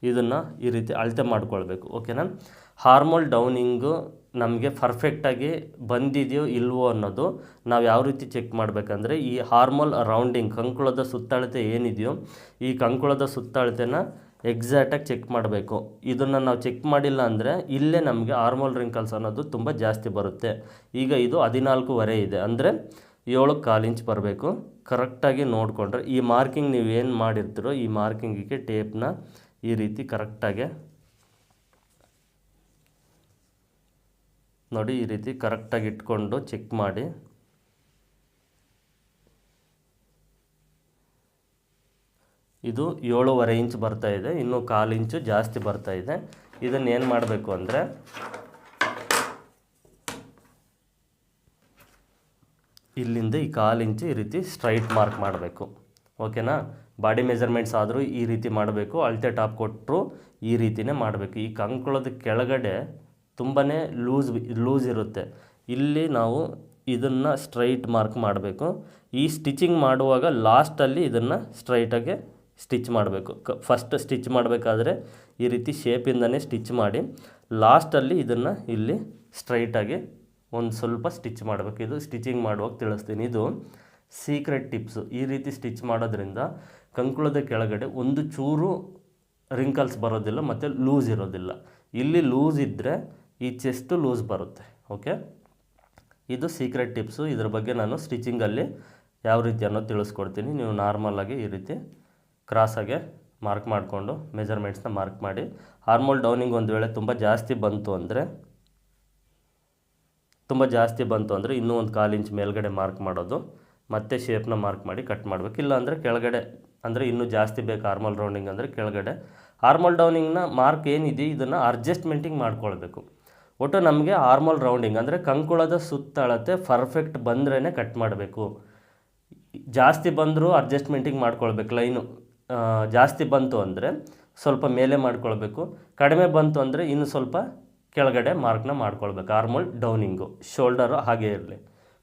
ಇದನ್ನು ಈ ರೀತಿ ಅಳತೆ ಮಾಡ್ಕೊಳ್ಬೇಕು ಓಕೆನಾ ಹಾರ್ಮೋಲ್ ಡೌನಿಂಗು ನಮಗೆ ಪರ್ಫೆಕ್ಟಾಗಿ ಬಂದಿದೆಯೋ ಇಲ್ವೋ ಅನ್ನೋದು ನಾವು ಯಾವ ರೀತಿ ಚೆಕ್ ಮಾಡಬೇಕಂದ್ರೆ ಈ ಹಾರ್ಮೋಲ್ ರೌಂಡಿಂಗ್ ಕಂಕುಳದ ಸುತ್ತಳತೆ ಏನಿದೆಯೋ ಈ ಕಂಕುಳದ ಸುತ್ತಳತೆನ ಎಕ್ಸಾಕ್ಟಾಗಿ ಚೆಕ್ ಮಾಡಬೇಕು. ಇದನ್ನು ನಾವು ಚೆಕ್ ಮಾಡಿಲ್ಲ ಅಂದರೆ ಇಲ್ಲೇ ನಮಗೆ ಹಾರ್ಮೋಲ್ ರಿಂಕಲ್ಸ್ ಅನ್ನೋದು ತುಂಬ ಜಾಸ್ತಿ ಬರುತ್ತೆ. ಈಗ ಇದು ಹದಿನಾಲ್ಕೂವರೆ ಇದೆ. ಅಂದರೆ ಏಳು ಕಾಲು ಇಂಚ್ ಬರಬೇಕು. ಕರೆಕ್ಟಾಗಿ ನೋಡಿಕೊಂಡ್ರೆ ಈ ಮಾರ್ಕಿಂಗ್ ನೀವು ಏನು ಮಾಡಿರ್ತೀರೋ ಈ ಮಾರ್ಕಿಂಗಿಗೆ ಟೇಪ್ನ ಈ ರೀತಿ ಕರೆಕ್ಟಾಗೆ ನೋಡಿ ಈ ರೀತಿ ಕರೆಕ್ಟಾಗಿ ಇಟ್ಕೊಂಡು ಚೆಕ್ ಮಾಡಿ. ಇದು ಏಳೂವರೆ ಇಂಚ್ ಬರ್ತಾ ಇದೆ, ಇನ್ನು ಕಾಲು ಇಂಚು ಜಾಸ್ತಿ ಬರ್ತಾ ಇದೆ. ಇದನ್ನು ಏನು ಮಾಡಬೇಕು ಅಂದರೆ ಇಲ್ಲಿಂದ ಈ ಕಾಲು ಇಂಚು ಈ ರೀತಿ ಸ್ಟ್ರೈಟ್ ಮಾರ್ಕ್ ಮಾಡಬೇಕು. ಓಕೆನಾ? ಬಾಡಿ ಮೆಜರ್ಮೆಂಟ್ಸ್ ಆದರೂ ಈ ರೀತಿ ಮಾಡಬೇಕು, ಅಳತೆ ಟಾಪ್ ಕೊಟ್ಟರು ಈ ರೀತಿನೇ ಮಾಡಬೇಕು. ಈ ಕಂಕುಳದ ಕೆಳಗಡೆ ತುಂಬಾ ಲೂಸ್ ಲೂಸ್ ಇರುತ್ತೆ. ಇಲ್ಲಿ ನಾವು ಇದನ್ನು ಸ್ಟ್ರೈಟ್ ಮಾರ್ಕ್ ಮಾಡಬೇಕು. ಈ ಸ್ಟಿಚಿಂಗ್ ಮಾಡುವಾಗ ಲಾಸ್ಟಲ್ಲಿ ಇದನ್ನು ಸ್ಟ್ರೈಟಾಗಿ ಸ್ಟಿಚ್ ಮಾಡಬೇಕು. ಕ ಫಸ್ಟ್ ಸ್ಟಿಚ್ ಮಾಡಬೇಕಾದ್ರೆ ಈ ರೀತಿ ಶೇಪಿಂದನೇ ಸ್ಟಿಚ್ ಮಾಡಿ ಲಾಸ್ಟಲ್ಲಿ ಇದನ್ನು ಇಲ್ಲಿ ಸ್ಟ್ರೈಟಾಗಿ ಒಂದು ಸ್ವಲ್ಪ ಸ್ಟಿಚ್ ಮಾಡಬೇಕು. ಇದು ಸ್ಟಿಚಿಂಗ್ ಮಾಡುವಾಗ ತಿಳಿಸ್ತೀನಿ. ಇದು ಸೀಕ್ರೆಟ್ ಟಿಪ್ಸು ಈ ರೀತಿ ಸ್ಟಿಚ್ ಮಾಡೋದ್ರಿಂದ ಕಂಕುಳದ ಕೆಳಗಡೆ ಒಂದು ಚೂರು ರಿಂಕಲ್ಸ್ ಬರೋದಿಲ್ಲ ಮತ್ತು ಲೂಸ್ ಇರೋದಿಲ್ಲ. ಇಲ್ಲಿ ಲೂಸ್ ಇದ್ದರೆ ಈ ಚೆಸ್ಟು ಲೂಸ್ ಬರುತ್ತೆ. ಓಕೆ ಇದು ಸೀಕ್ರೆಟ್ ಟಿಪ್ಸು ಇದ್ರ ಬಗ್ಗೆ ನಾನು ಸ್ಟಿಚಿಂಗಲ್ಲಿ ಯಾವ ರೀತಿ ಅನ್ನೋದು ತಿಳಿಸ್ಕೊಡ್ತೀನಿ. ನೀವು ನಾರ್ಮಲಾಗಿ ಈ ರೀತಿ ಕ್ರಾಸಾಗೆ ಮಾರ್ಕ್ ಮಾಡಿಕೊಂಡು ಮೆಜರ್ಮೆಂಟ್ಸ್ನ ಮಾರ್ಕ್ ಮಾಡಿ. ಹಾರ್ಮೋಲ್ ಡೌನಿಂಗ್ ಒಂದು ವೇಳೆ ತುಂಬ ಜಾಸ್ತಿ ಬಂತು ಅಂದರೆ, ತುಂಬ ಜಾಸ್ತಿ ಬಂತು ಅಂದರೆ ಇನ್ನೂ ಒಂದು ಕಾಲು ಇಂಚ್ ಮೇಲ್ಗಡೆ ಮಾರ್ಕ್ ಮಾಡೋದು, ಮತ್ತೆ ಶೇಪ್ನ ಮಾರ್ಕ್ ಮಾಡಿ ಕಟ್ ಮಾಡಬೇಕು. ಇಲ್ಲ ಅಂದರೆ ಕೆಳಗಡೆ, ಅಂದರೆ ಇನ್ನೂ ಜಾಸ್ತಿ ಬೇಕು ಹಾರ್ಮೋಲ್ ರೌಂಡಿಂಗ್ ಅಂದರೆ ಕೆಳಗಡೆ. ಹಾರ್ಮೋಲ್ ಡೌನಿಂಗ್ನ ಮಾರ್ಕ್ ಏನಿದೆ, ಇದನ್ನು ಅಡ್ಜಸ್ಟ್ಮೆಂಟಿಂಗ್ ಮಾಡ್ಕೊಳ್ಬೇಕು. ಒಟ್ಟು ನಮಗೆ ಹಾರ್ಮೋಲ್ ರೌಂಡಿಂಗ್ ಅಂದರೆ ಕಂಕುಳದ ಸುತ್ತಳತೆ ಪರ್ಫೆಕ್ಟ್ ಬಂದ್ರೇ ಕಟ್ ಮಾಡಬೇಕು. ಜಾಸ್ತಿ ಬಂದರೂ ಅಡ್ಜಸ್ಟ್ಮೆಂಟಿಂಗ್ ಮಾಡ್ಕೊಳ್ಬೇಕು ಲೈನು. ಜಾಸ್ತಿ ಬಂತು ಅಂದರೆ ಸ್ವಲ್ಪ ಮೇಲೆ ಮಾಡ್ಕೊಳ್ಬೇಕು. ಕಡಿಮೆ ಬಂತು ಅಂದರೆ ಇನ್ನು ಸ್ವಲ್ಪ ಕೆಳಗಡೆ ಮಾರ್ಕ್ನ ಮಾಡ್ಕೊಳ್ಬೇಕು. ಆರ್ಮೋಲ್ ಡೌನಿಂಗು ಶೋಲ್ಡರು ಹಾಗೆ ಇರಲಿ.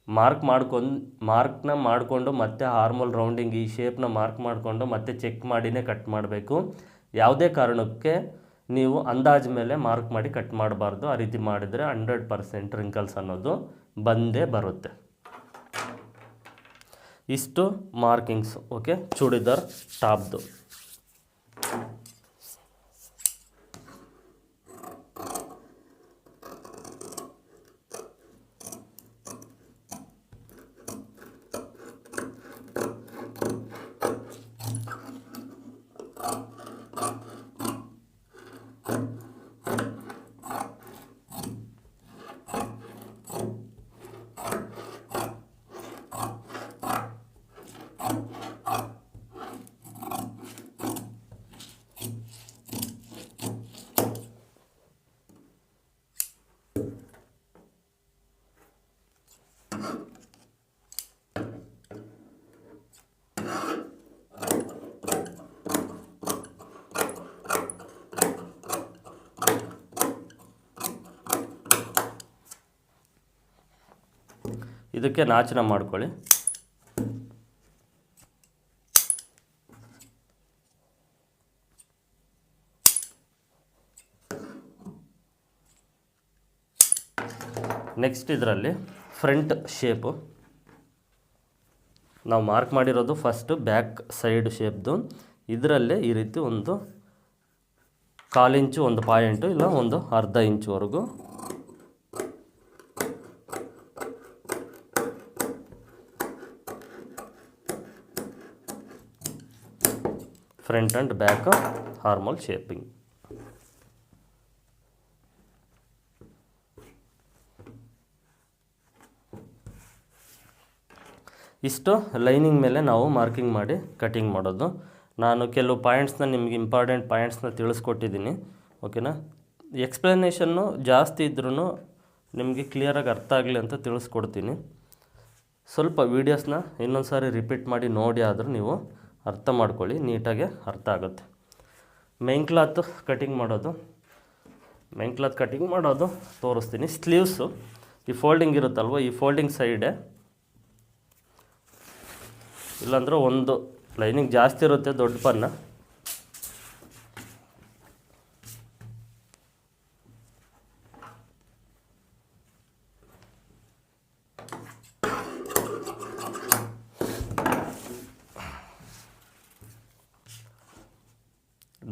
ಮಾರ್ಕ್ ಮಾಡ್ಕೊಂಡು ಮಾರ್ಕ್ನ ಮಾಡಿಕೊಂಡು ಮತ್ತೆ ಹಾರ್ಮೋಲ್ ರೌಂಡಿಂಗ್ ಈ ಶೇಪ್ನ ಮಾರ್ಕ್ ಮಾಡಿಕೊಂಡು ಮತ್ತೆ ಚೆಕ್ ಮಾಡಿನೇ ಕಟ್ ಮಾಡಬೇಕು. ಯಾವುದೇ ಕಾರಣಕ್ಕೆ ನೀವು ಅಂದಾಜು ಮೇಲೆ ಮಾರ್ಕ್ ಮಾಡಿ ಕಟ್ ಮಾಡಬಾರ್ದು. ಆ ರೀತಿ ಮಾಡಿದರೆ ಹಂಡ್ರೆಡ್ ಪರ್ಸೆಂಟ್ ರಿಂಕಲ್ಸ್ ಅನ್ನೋದು ಬಂದೇ ಬರುತ್ತೆ. ಇಷ್ಟು ಮಾರ್ಕಿಂಗ್ಸ್ ಓಕೆ ಚೂಡಿದಾರ್ ಟಾಪ್ದು. ಇದಕ್ಕೆ ನಾಚನ ಮಾಡ್ಕೊಳ್ಳಿ. ನೆಕ್ಸ್ಟ್ ಇದರಲ್ಲಿ ಫ್ರಂಟ್ ಶೇಪು ನಾವು ಮಾರ್ಕ್ ಮಾಡಿರೋದು ಫಸ್ಟು ಬ್ಯಾಕ್ ಸೈಡ್ ಶೇಪ್ದು ಇದರಲ್ಲೇ ಈ ರೀತಿ ಒಂದು ಕಾಲಿಂಚು ಒಂದು ಪಾಯಿಂಟು ಇಲ್ಲ, ಒಂದು ಅರ್ಧ ಇಂಚುವರೆಗೂ front and back armhole shaping ಇಷ್ಟು ಲೈನಿಂಗ್ ಮೇಲೆ ನಾವು ಮಾರ್ಕಿಂಗ್ ಮಾಡಿ ಕಟಿಂಗ್ ಮಾಡೋದು. ನಾನು ಕೆಲವು ಪಾಯಿಂಟ್ಸ್ನ ನಿಮಗೆ ಇಂಪಾರ್ಟೆಂಟ್ ಪಾಯಿಂಟ್ಸ್ನ ತಿಳಿಸ್ಕೊಟ್ಟಿದ್ದೀನಿ. ಓಕೆನಾ ಎಕ್ಸ್ಪ್ಲನೇಷನ್ನು ಜಾಸ್ತಿ ಇದ್ರೂ ನಿಮಗೆ ಕ್ಲಿಯರಾಗಿ ಅರ್ಥ ಆಗಲಿ ಅಂತ ತಿಳಿಸ್ಕೊಡ್ತೀನಿ. ಸ್ವಲ್ಪ ವೀಡಿಯೋಸ್ನ ಇನ್ನೊಂದು ಸಾರಿ ರಿಪೀಟ್ ಮಾಡಿ ನೋಡಿ ಆದರೂ ನೀವು ಅರ್ಥ ಮಾಡ್ಕೊಳ್ಳಿ, ನೀಟಾಗಿ ಅರ್ಥ ಆಗುತ್ತೆ. ಮೈನ್ ಕ್ಲಾತ್ ಕಟಿಂಗ್ ಮಾಡೋದು. ಮೈನ್ ಕ್ಲಾತ್ ಕಟಿಂಗ್ ಮಾಡೋದು, ತೋರಿಸ್ತೀನಿ. ಸ್ಲೀವ್ಸು ಈ ಫೋಲ್ಡಿಂಗ್ ಇರುತ್ತಲ್ವ, ಈ ಫೋಲ್ಡಿಂಗ್ ಸೈಡೆ ಇಲ್ಲಾಂದ್ರೆ ಒಂದು ಲೈನಿಂಗ್ ಜಾಸ್ತಿ ಇರುತ್ತೆ, ದೊಡ್ಡ ಪನ್ನ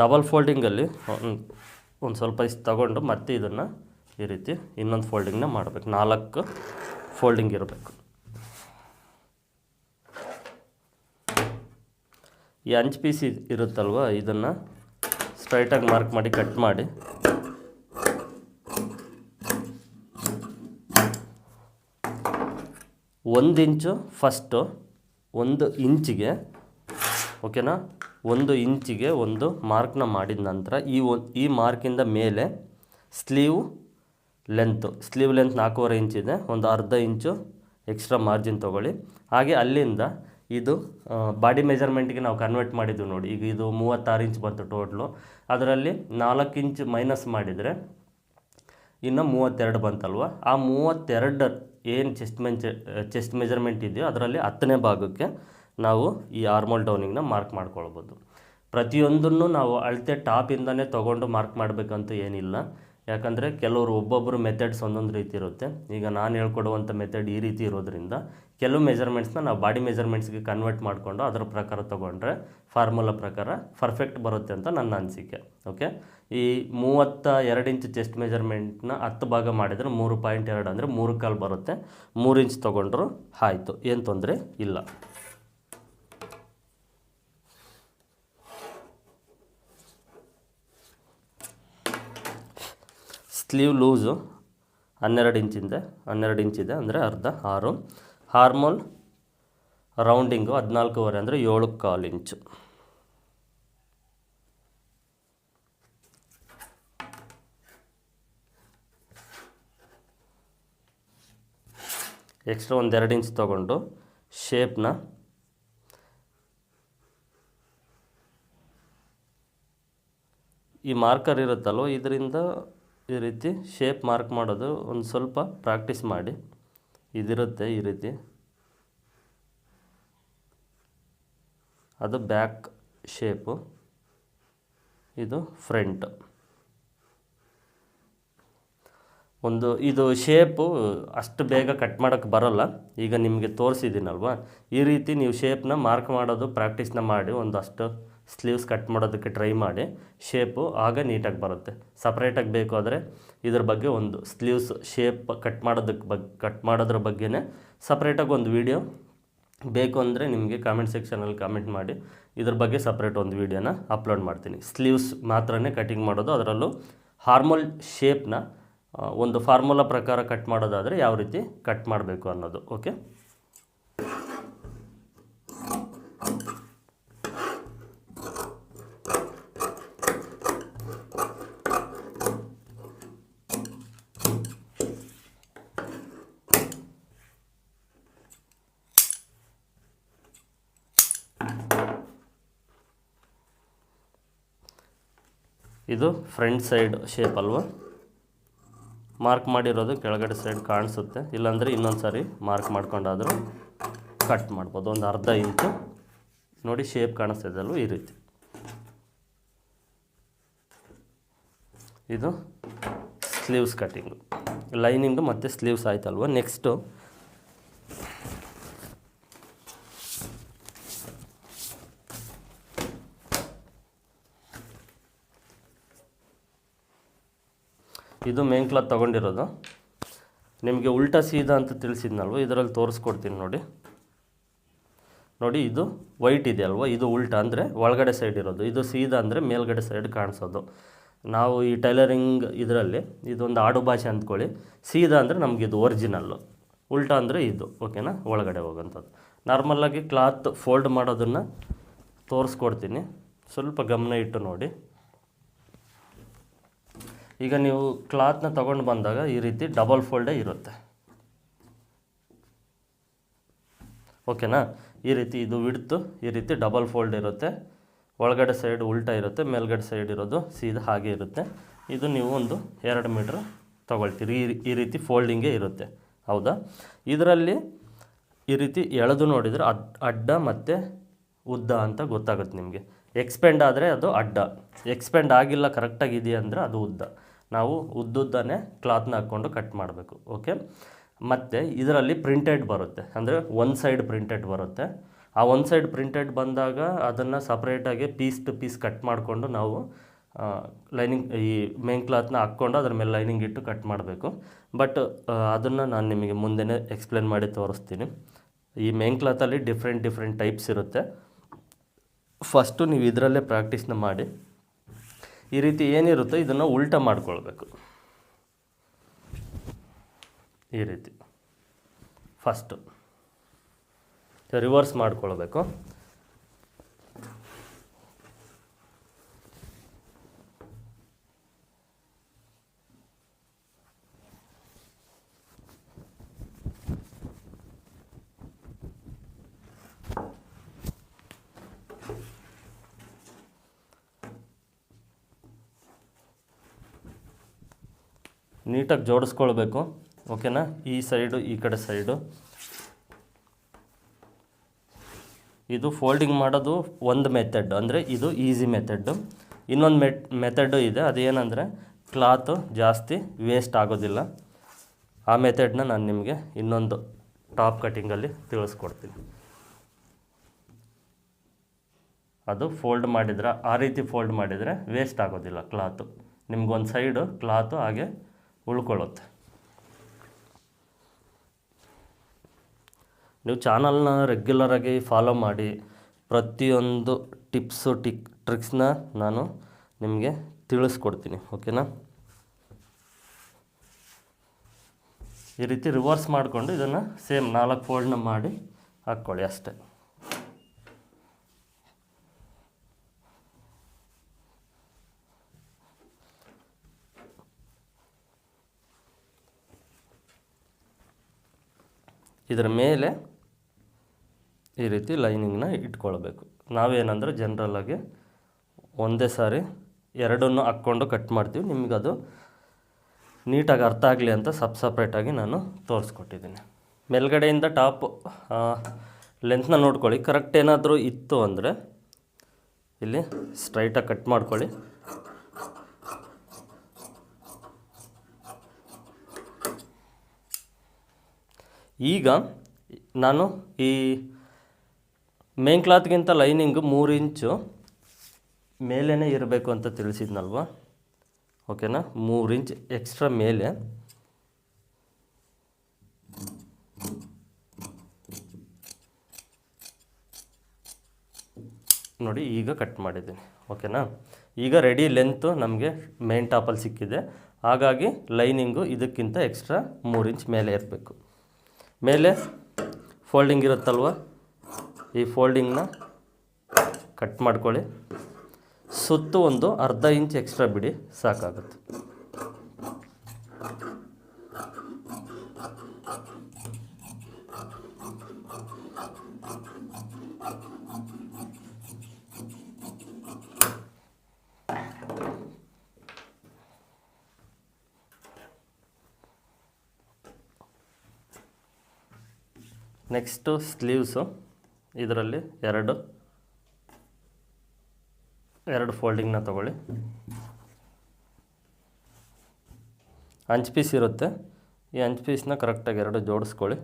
ಡಬಲ್ ಫೋಲ್ಡಿಂಗಲ್ಲಿ ಒಂದು ಸ್ವಲ್ಪ ಇಷ್ಟು ತಗೊಂಡು ಮತ್ತೆ ಇದನ್ನು ಈ ರೀತಿ ಇನ್ನೊಂದು ಫೋಲ್ಡಿಂಗ್ನ ಮಾಡಬೇಕು. ನಾಲ್ಕು ಫೋಲ್ಡಿಂಗ್ ಇರಬೇಕು. ಈ ಅಂಚು ಪೀಸ್ ಇರುತ್ತಲ್ವ? ಇದನ್ನು ಸ್ಟ್ರೈಟಾಗಿ ಮಾರ್ಕ್ ಮಾಡಿ ಕಟ್ ಮಾಡಿ. ಒಂದು ಇಂಚು ಫಸ್ಟು ಒಂದು ಇಂಚಿಗೆ ಓಕೆನಾ ಒಂದು ಇಂಚಿಗೆ ಒಂದು ಮಾರ್ಕ್ನ ಮಾಡಿದ ನಂತರ ಈ ಈ ಮಾರ್ಕಿಂದ ಮೇಲೆ ಸ್ಲೀವ್ ಲೆಂತು, ಸ್ಲೀವ್ ಲೆಂತ್ ನಾಲ್ಕೂವರೆ ಇಂಚಿದೆ ಒಂದು ಅರ್ಧ ಇಂಚು ಎಕ್ಸ್ಟ್ರಾ ಮಾರ್ಜಿನ್ ತೊಗೊಳ್ಳಿ. ಹಾಗೆ ಅಲ್ಲಿಂದ ಇದು ಬಾಡಿ ಮೆಜರ್ಮೆಂಟ್ಗೆ ನಾವು ಕನ್ವರ್ಟ್ ಮಾಡಿದ್ದು ನೋಡಿ, ಈಗ ಇದು ಮೂವತ್ತಾರು ಇಂಚ್ ಬಂತು ಟೋಟ್ಲು. ಅದರಲ್ಲಿ ನಾಲ್ಕು ಇಂಚ್ ಮೈನಸ್ ಮಾಡಿದರೆ ಇನ್ನು ಮೂವತ್ತೆರಡು ಬಂತಲ್ವ? ಆ ಮೂವತ್ತೆರಡು ಏನು ಚೆಸ್ಟ್ ಮೆಂಚ್, ಚೆಸ್ಟ್ ಮೆಜರ್ಮೆಂಟ್ ಇದೆಯೋ ಅದರಲ್ಲಿ ಹತ್ತನೇ ಭಾಗಕ್ಕೆ ನಾವು ಈ ಆರ್ಮೋಲ್ ಡೌನಿಂಗ್ನ ಮಾರ್ಕ್ ಮಾಡ್ಕೊಳ್ಬೋದು. ಪ್ರತಿಯೊಂದನ್ನು ನಾವು ಅಳತೆ ಟಾಪಿಂದನೇ ತೊಗೊಂಡು ಮಾರ್ಕ್ ಮಾಡಬೇಕಂತ ಏನಿಲ್ಲ. ಯಾಕಂದರೆ ಕೆಲವರು ಒಬ್ಬೊಬ್ಬರು ಮೆಥಡ್ಸ್ ಒಂದೊಂದು ರೀತಿ ಇರುತ್ತೆ. ಈಗ ನಾನು ಹೇಳ್ಕೊಡುವಂಥ ಮೆಥಡ್ ಈ ರೀತಿ ಇರೋದ್ರಿಂದ ಕೆಲವು ಮೆಜರ್ಮೆಂಟ್ಸ್ನ ನಾವು ಬಾಡಿ ಮೆಜರ್ಮೆಂಟ್ಸ್ಗೆ ಕನ್ವರ್ಟ್ ಮಾಡಿಕೊಂಡು ಅದರ ಪ್ರಕಾರ ತೊಗೊಂಡ್ರೆ ಫಾರ್ಮುಲಾ ಪ್ರಕಾರ ಪರ್ಫೆಕ್ಟ್ ಬರುತ್ತೆ ಅಂತ ನನ್ನ ಅನಿಸಿಕೆ. ಓಕೆ? ಈ ಮೂವತ್ತ ಎರಡು ಇಂಚ್ ಚೆಸ್ಟ್ ಮೆಜರ್ಮೆಂಟ್ನ ಹತ್ತು ಭಾಗ ಮಾಡಿದರೆ ಮೂರು ಪಾಯಿಂಟ್ ಎರಡು ಅಂದರೆ ಮೂರು ಕಾಲು ಬರುತ್ತೆ. ಮೂರು ಇಂಚ್ ತೊಗೊಂಡ್ರು ಆಯಿತು. ಏನು ತೊಂದರೆ ಇಲ್ಲ. ಸ್ಲೀವ್ ಲೂಸು ಹನ್ನೆರಡು ಇಂಚಿಂದೆ ಹನ್ನೆರಡು ಇಂಚಿದೆ ಅಂದರೆ ಅರ್ಧ ಆರು ಹಾರ್ಮೋಲ್ ರೌಂಡಿಂಗು ಹದಿನಾಲ್ಕೂವರೆ ಅಂದರೆ ಏಳು ಕಾಲು ಇಂಚು. ಎಕ್ಸ್ಟ್ರಾ ಒಂದು ಎರಡು ಇಂಚ್ ತೊಗೊಂಡು ಶೇಪ್ನ ಈ ಮಾರ್ಕರ್ ಇರುತ್ತಲ್ವ, ಇದರಿಂದ ಈ ರೀತಿ ಶೇಪ್ ಮಾರ್ಕ್ ಮಾಡೋದು ಒಂದು ಸ್ವಲ್ಪ ಪ್ರಾಕ್ಟೀಸ್ ಮಾಡಿ. ಇದಿರುತ್ತೆ ಈ ರೀತಿ. ಅದು ಬ್ಯಾಕ್ ಶೇಪು ಇದು ಫ್ರಂಟ್ ಒಂದು ಇದು ಶೇಪು ಅಷ್ಟು ಬೇಗ ಕಟ್ ಮಾಡೋಕ್ಕೆ ಬರೋಲ್ಲ. ಈಗ ನಿಮಗೆ ತೋರಿಸಿದ್ದೀನಲ್ವ? ಈ ರೀತಿ ನೀವು ಶೇಪ್ನ ಮಾರ್ಕ್ ಮಾಡೋದು ಪ್ರಾಕ್ಟೀಸ್ನ ಮಾಡಿ ಒಂದಷ್ಟು ಸ್ಲೀವ್ಸ್ ಕಟ್ ಮಾಡೋದಕ್ಕೆ ಟ್ರೈ ಮಾಡಿ, ಶೇಪು ಆಗ ನೀಟಾಗಿ ಬರುತ್ತೆ. ಸಪ್ರೇಟಾಗಿ ಬೇಕು ಆದರೆ ಇದ್ರ ಬಗ್ಗೆ ಒಂದು ಸ್ಲೀವ್ಸ್ ಶೇಪ್ ಕಟ್ ಮಾಡೋದಕ್ಕೆ ಬಗ್, ಕಟ್ ಮಾಡೋದ್ರ ಬಗ್ಗೆನೇ ಸಪ್ರೇಟಾಗಿ ಒಂದು ವೀಡಿಯೋ. ಬೇಕು ಅಂದರೆ ನಿಮಗೆ ಕಾಮೆಂಟ್ ಸೆಕ್ಷನಲ್ಲಿ ಕಾಮೆಂಟ್ ಮಾಡಿ, ಇದ್ರ ಬಗ್ಗೆ ಸಪ್ರೇಟ್ ಒಂದು ವೀಡಿಯೋನ ಅಪ್ಲೋಡ್ ಮಾಡ್ತೀನಿ. ಸ್ಲೀವ್ಸ್ ಮಾತ್ರನೇ ಕಟಿಂಗ್ ಮಾಡೋದು, ಅದರಲ್ಲೂ ಹಾರ್ಮೋಲ್ ಶೇಪ್ನ ಒಂದು ಫಾರ್ಮುಲಾ ಪ್ರಕಾರ ಕಟ್ ಮಾಡೋದಾದರೆ ಯಾವ ರೀತಿ ಕಟ್ ಮಾಡಬೇಕು ಅನ್ನೋದು ಓಕೆ ಇದು ಫ್ರಂಟ್ ಸೈಡ್ ಶೇಪ್ ಅಲ್ವಾ? ಮಾರ್ಕ್ ಮಾಡಿರೋದು ಕೆಳಗಡೆ ಸೈಡ್ ಕಾಣಿಸುತ್ತೆ. ಇಲ್ಲಾಂದರೆ ಇನ್ನೊಂದು ಸಾರಿ ಮಾರ್ಕ್ ಮಾಡ್ಕೊಂಡಾದರೂ ಕಟ್ ಮಾಡ್ಬೋದು. ಒಂದು ಅರ್ಧ ಇಂಚು. ನೋಡಿ ಶೇಪ್ ಕಾಣಿಸ್ತಾ ಈ ರೀತಿ. ಇದು ಸ್ಲೀವ್ಸ್ ಕಟ್ಟಿಂಗು ಲೈನಿಂಗು ಮತ್ತು ಸ್ಲೀವ್ಸ್ ಆಯ್ತಲ್ವ? ನೆಕ್ಸ್ಟು ಇದು ಮೇನ್ ಕ್ಲಾತ್ ತೊಗೊಂಡಿರೋದು. ನಿಮಗೆ ಉಲ್ಟಾ ಸೀದಾ ಅಂತ ತಿಳಿಸಿದ್ನಲ್ವ? ಇದರಲ್ಲಿ ತೋರಿಸ್ಕೊಡ್ತೀನಿ ನೋಡಿ. ನೋಡಿ, ಇದು ವೈಟ್ ಇದೆ ಅಲ್ವ? ಇದು ಉಲ್ಟಾ ಅಂದರೆ ಒಳಗಡೆ ಸೈಡ್ ಇರೋದು. ಇದು ಸೀದಾ ಅಂದರೆ ಮೇಲ್ಗಡೆ ಸೈಡ್ ಕಾಣಿಸೋದು. ನಾವು ಈ ಟೈಲರಿಂಗ್ ಇದರಲ್ಲಿ ಇದೊಂದು ಆಡು ಭಾಷೆ ಅಂದ್ಕೊಳ್ಳಿ. ಸೀದಾ ಅಂದರೆ ನಮಗೆ ಇದು ಒರಿಜಿನಲ್ಲು ಉಲ್ಟಾ ಅಂದರೆ ಇದು ಓಕೆನಾ ಒಳಗಡೆ ಹೋಗೋಂಥದ್ದು. ನಾರ್ಮಲ್ಲಾಗಿ ಕ್ಲಾತ್ ಫೋಲ್ಡ್ ಮಾಡೋದನ್ನು ತೋರಿಸ್ಕೊಡ್ತೀನಿ. ಸ್ವಲ್ಪ ಗಮನ ಇಟ್ಟು ನೋಡಿ. ಈಗ ನೀವು ಕ್ಲಾತ್ನ ತಗೊಂಡು ಬಂದಾಗ ಈ ರೀತಿ ಡಬಲ್ ಫೋಲ್ಡೇ ಇರುತ್ತೆ. ಓಕೆನಾ ಈ ರೀತಿ ಇದು ವಿಡ್ತು ಈ ರೀತಿ ಡಬಲ್ ಫೋಲ್ಡ್ ಇರುತ್ತೆ. ಒಳಗಡೆ ಸೈಡ್ ಉಲ್ಟಾ ಇರುತ್ತೆ, ಮೇಲ್ಗಡೆ ಸೈಡ್ ಇರೋದು ಸೀದಾ ಹಾಗೆ ಇರುತ್ತೆ. ಇದು ನೀವು ಒಂದು ಎರಡು ಮೀಟ್ರ್ ತೊಗೊಳ್ತೀರಿ. ಈ ರೀತಿ ಫೋಲ್ಡಿಂಗೇ ಇರುತ್ತೆ. ಹೌದಾ? ಇದರಲ್ಲಿ ಈ ರೀತಿ ಎಳೆದು ನೋಡಿದರೆ ಅಡ್, ಅಡ್ಡ ಮತ್ತು ಉದ್ದ ಅಂತ ಗೊತ್ತಾಗುತ್ತೆ ನಿಮಗೆ. ಎಕ್ಸ್ಪೆಂಡ್ ಆದರೆ ಅದು ಅಡ್ಡ. ಎಕ್ಸ್ಪೆಂಡ್ ಆಗಿಲ್ಲ ಕರೆಕ್ಟಾಗಿ ಇದೆಯಾ ಅಂದರೆ ಅದು ಉದ್ದ. ನಾವು ಉದ್ದುದ್ದನೇ ಕ್ಲಾತ್ನ ಹಾಕ್ಕೊಂಡು ಕಟ್ ಮಾಡಬೇಕು ಓಕೆ ಮತ್ತು ಇದರಲ್ಲಿ ಪ್ರಿಂಟೆಡ್ ಬರುತ್ತೆ, ಅಂದರೆ ಒನ್ ಸೈಡ್ ಪ್ರಿಂಟೆಡ್ ಬರುತ್ತೆ. ಆ ಒನ್ ಸೈಡ್ ಪ್ರಿಂಟೆಡ್ ಬಂದಾಗ ಅದನ್ನು ಸಪ್ರೇಟಾಗಿ ಪೀಸ್ ಟು ಪೀಸ್ ಕಟ್ ಮಾಡಿಕೊಂಡು ನಾವು ಲೈನಿಂಗ್ ಈ ಮೇನ್ ಕ್ಲಾತ್ನ ಹಾಕ್ಕೊಂಡು ಅದ್ರ ಮೇಲೆ ಲೈನಿಂಗ್ ಇಟ್ಟು ಕಟ್ ಮಾಡಬೇಕು. ಬಟ್ ಅದನ್ನು ನಾನು ನಿಮಗೆ ಮುಂದೆನೇ ಎಕ್ಸ್ಪ್ಲೇನ್ ಮಾಡಿ ತೋರಿಸ್ತೀನಿ. ಈ ಮೇನ್ ಕ್ಲಾತಲ್ಲಿ ಡಿಫ್ರೆಂಟ್ ಡಿಫ್ರೆಂಟ್ ಟೈಪ್ಸ್ ಇರುತ್ತೆ. ಫಸ್ಟು ನೀವು ಇದರಲ್ಲೇ ಪ್ರಾಕ್ಟೀಸ್ನ ಮಾಡಿ. ಈ ರೀತಿ ಏನಿರುತ್ತೋ ಇದನ್ನು ಉಲ್ಟ ಮಾಡ್ಕೊಳ್ಬೇಕು. ಈ ರೀತಿ. ಫಸ್ಟು. ರಿವರ್ಸ್ ಮಾಡಿಕೊಳ್ಬೇಕು. ನೀಟಾಗಿ ಜೋಡಿಸ್ಕೊಳ್ಬೇಕು. ಓಕೆನಾ? ಈ ಸೈಡು, ಈ ಕಡೆ ಸೈಡು. ಇದು ಫೋಲ್ಡಿಂಗ್ ಮಾಡೋದು ಒಂದು ಮೆಥಡ್, ಅಂದರೆ ಇದು ಈಸಿ ಮೆಥಡ್ಡು ಇನ್ನೊಂದು ಮೆಟ್ ಮೆಥಡು ಇದೆ, ಅದೇನೆಂದರೆ ಕ್ಲಾತು ಜಾಸ್ತಿ ವೇಸ್ಟ್ ಆಗೋದಿಲ್ಲ. ಆ ಮೆಥಡ್ನ ನಾನು ನಿಮಗೆ ಇನ್ನೊಂದು ಟಾಪ್ ಕಟ್ಟಿಂಗಲ್ಲಿ ತಿಳಿಸ್ಕೊಡ್ತೀನಿ. ಅದು ಫೋಲ್ಡ್ ಮಾಡಿದ್ರೆ, ಆ ರೀತಿ ಫೋಲ್ಡ್ ಮಾಡಿದರೆ ವೇಸ್ಟ್ ಆಗೋದಿಲ್ಲ ಕ್ಲಾತು. ನಿಮ್ಗೊಂದು ಸೈಡು ಕ್ಲಾತು ಹಾಗೆ ಉಳ್ಕೊಳ್ಳುತ್ತೆ. ನೀವು ಚಾನಲ್ನ ರೆಗ್ಯುಲರಾಗಿ ಫಾಲೋ ಮಾಡಿ ಪ್ರತಿಯೊಂದು ಟಿಪ್ಸು ಟಿಕ್ ಟ್ರಿಕ್ಸ್ನ ನಾನು ನಿಮಗೆ ತಿಳಿಸ್ಕೊಡ್ತೀನಿ ಓಕೆನಾ ಈ ರೀತಿ ರಿವರ್ಸ್ ಮಾಡಿಕೊಂಡು ಇದನ್ನು ಸೇಮ್ ನಾಲ್ಕು ಫೋಲ್ಡ್ನ ಮಾಡಿ ಹಾಕ್ಕೊಳ್ಳಿ ಅಷ್ಟೇ. ಇದರ ಮೇಲೆ ಈ ರೀತಿ ಲೈನಿಂಗ್ನ ಇಟ್ಕೊಳ್ಬೇಕು. ನಾವೇನಂದ್ರೆ ಜನ್ರಲಾಗಿ ಒಂದೇ ಸಾರಿ ಎರಡನ್ನು ಹಾಕ್ಕೊಂಡು ಕಟ್ ಮಾಡ್ತೀವಿ. ನಿಮಗದು ನೀಟಾಗಿ ಅರ್ಥ ಆಗಲಿ ಅಂತ ಸಪ್ ಸಪ್ರೇಟಾಗಿ ನಾನು ತೋರಿಸ್ಕೊಟ್ಟಿದ್ದೀನಿ. ಮೇಲ್ಗಡೆಯಿಂದ ಟಾಪ್ ಲೆಂತ್ನ ನೋಡ್ಕೊಳ್ಳಿ. ಕರೆಕ್ಟ್ ಏನಾದರೂ ಇತ್ತು ಅಂದರೆ ಇಲ್ಲಿ ಸ್ಟ್ರೈಟಾಗಿ ಕಟ್ ಮಾಡ್ಕೊಳ್ಳಿ. ಈಗ ನಾನು ಈ ಮೇನ್ ಕ್ಲಾತ್ಗಿಂತ ಲೈನಿಂಗ್ ಮೂರು ಇಂಚು ಮೇಲೇ ಇರಬೇಕು ಅಂತ ತಿಳಿಸಿದ್ನಲ್ವ? ಓಕೆನಾ ಮೂರು ಇಂಚ್ ಎಕ್ಸ್ಟ್ರಾ ಮೇಲೆ. ನೋಡಿ, ಈಗ ಕಟ್ ಮಾಡಿದ್ದೀನಿ. ಓಕೆನಾ ಈಗ ರೆಡಿ ಲೆಂತು ನಮಗೆ ಮೇನ್ ಟಾಪಲ್ಲಿ ಸಿಕ್ಕಿದೆ. ಹಾಗಾಗಿ ಲೈನಿಂಗು ಇದಕ್ಕಿಂತ ಎಕ್ಸ್ಟ್ರಾ ಮೂರು ಇಂಚ್ ಮೇಲೆ ಇರಬೇಕು. ಮೇಲೆ ಫೋಲ್ಡಿಂಗ್ ಇರುತ್ತಲ್ವ? ಈ ಫೋಲ್ಡಿಂಗ್ನ ಕಟ್ ಮಾಡ್ಕೊಳ್ಳಿ. ಸುತ್ತು ಒಂದು ಅರ್ಧ ಇಂಚ್ ಎಕ್ಸ್ಟ್ರಾ ಬಿಡಿ ಸಾಕಾಗುತ್ತೆ. ನೆಕ್ಸ್ಟು ಸ್ಲೀವ್ಸು, ಇದರಲ್ಲಿ ಎರಡು. ಎರಡು ಫೋಲ್ಡಿಂಗ್ನ ತಗೊಳ್ಳಿ. ಹಂಚ್ ಪೀಸ್ ಇರುತ್ತೆ. ಈ ಹಂಚ್ ಪೀಸ್ನ ಕರೆಕ್ಟಾಗಿ ಎರಡು ಜೋಡಿಸ್ಕೊಳ್ಳಿ.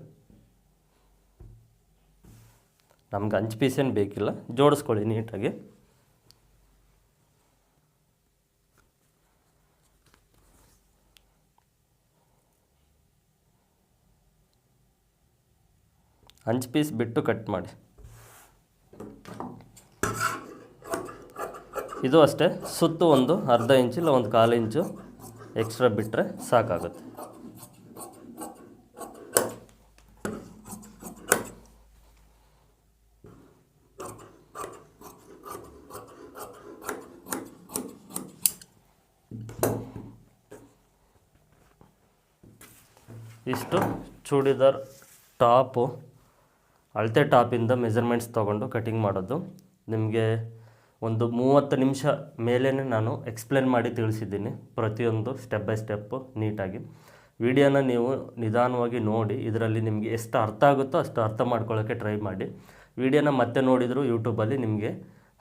ನಮ್ಗೆ ಹಂಚ್ ಪೀಸ್ ಏನು ಬೇಕಿಲ್ಲ. ಜೋಡಿಸ್ಕೊಳ್ಳಿ ನೀಟಾಗಿ. ಅಂಚು ಪೀಸ್ ಬಿಟ್ಟು ಕಟ್ ಮಾಡಿ. ಇದು ಅಷ್ಟೇ, ಸುತ್ತು ಒಂದು ಅರ್ಧ ಇಂಚು ಇಲ್ಲ ಒಂದು ಕಾಲು ಇಂಚು ಎಕ್ಸ್ಟ್ರಾ ಬಿಟ್ಟರೆ ಸಾಕಾಗುತ್ತೆ. ಇಷ್ಟು ಚೂಡಿದಾರ್ ಟಾಪು. ಅಳತೆ ಟಾಪಿಂದ ಮೆಜರ್ಮೆಂಟ್ಸ್ ತೊಗೊಂಡು ಕಟಿಂಗ್ ಮಾಡೋದು. ನಿಮಗೆ ಒಂದು ಮೂವತ್ತು ನಿಮಿಷ ಮೇಲೇ ನಾನು ಎಕ್ಸ್ಪ್ಲೇನ್ ಮಾಡಿ ತಿಳಿಸಿದ್ದೀನಿ ಪ್ರತಿಯೊಂದು ಸ್ಟೆಪ್ ಬೈ ಸ್ಟೆಪ್ಪು ನೀಟಾಗಿ. ವಿಡಿಯೋನ ನೀವು ನಿಧಾನವಾಗಿ ನೋಡಿ, ಇದರಲ್ಲಿ ನಿಮಗೆ ಎಷ್ಟು ಅರ್ಥ ಆಗುತ್ತೋ ಅಷ್ಟು ಅರ್ಥ ಮಾಡ್ಕೊಳ್ಳೋಕ್ಕೆ ಟ್ರೈ ಮಾಡಿ. ವಿಡಿಯೋನ ಮತ್ತೆ ನೋಡಿದರೂ ಯೂಟ್ಯೂಬಲ್ಲಿ ನಿಮಗೆ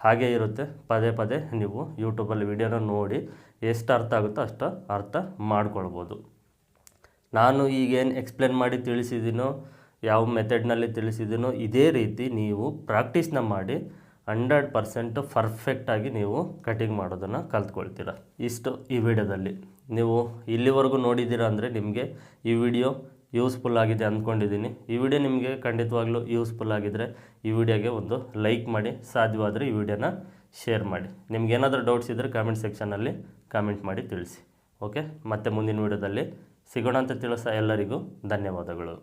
ಹಾಗೇ ಇರುತ್ತೆ. ಪದೇ ಪದೇ ನೀವು ಯೂಟ್ಯೂಬಲ್ಲಿ ವಿಡಿಯೋನ ನೋಡಿ ಎಷ್ಟು ಅರ್ಥ ಆಗುತ್ತೋ ಅಷ್ಟು ಅರ್ಥ ಮಾಡ್ಕೊಳ್ಬೋದು. ನಾನು ಈಗೇನು ಎಕ್ಸ್ಪ್ಲೇನ್ ಮಾಡಿ ತಿಳಿಸಿದ್ದೀನೋ ಯಾವ ಮೆಥಡ್ನಲ್ಲಿ ತಿಳಿಸಿದನೋ ಇದೇ ರೀತಿ ನೀವು ಪ್ರಾಕ್ಟೀಸ್ನ ಮಾಡಿ ಹಂಡ್ರೆಡ್ ಪರ್ಸೆಂಟು ಪರ್ಫೆಕ್ಟಾಗಿ ನೀವು ಕಟಿಂಗ್ ಮಾಡೋದನ್ನು ಕಲ್ತ್ಕೊಳ್ತೀರ. ಇಷ್ಟು ಈ ವಿಡಿಯೋದಲ್ಲಿ. ನೀವು ಇಲ್ಲಿವರೆಗೂ ನೋಡಿದ್ದೀರ ಅಂದರೆ ನಿಮಗೆ ಈ ವಿಡಿಯೋ ಯೂಸ್ಫುಲ್ ಆಗಿದೆ ಅಂದ್ಕೊಂಡಿದ್ದೀನಿ. ಈ ವಿಡಿಯೋ ನಿಮಗೆ ಖಂಡಿತವಾಗ್ಲೂ ಯೂಸ್ಫುಲ್ ಆಗಿದ್ದರೆ ಈ ವಿಡಿಯೋಗೆ ಒಂದು ಲೈಕ್ ಮಾಡಿ, ಸಾಧ್ಯವಾದರೆ ಈ ವಿಡಿಯೋನ ಶೇರ್ ಮಾಡಿ. ನಿಮ್ಗೆ ಏನಾದರೂ ಡೌಟ್ಸ್ ಇದ್ದರೆ ಕಾಮೆಂಟ್ ಸೆಕ್ಷನಲ್ಲಿ ಕಾಮೆಂಟ್ ಮಾಡಿ ತಿಳಿಸಿ. ಓಕೆ, ಮತ್ತೆ ಮುಂದಿನ ವಿಡಿಯೋದಲ್ಲಿ ಸಿಗೋಣ ಅಂತ ತಿಳಿಸ ಎಲ್ಲರಿಗೂ ಧನ್ಯವಾದಗಳು.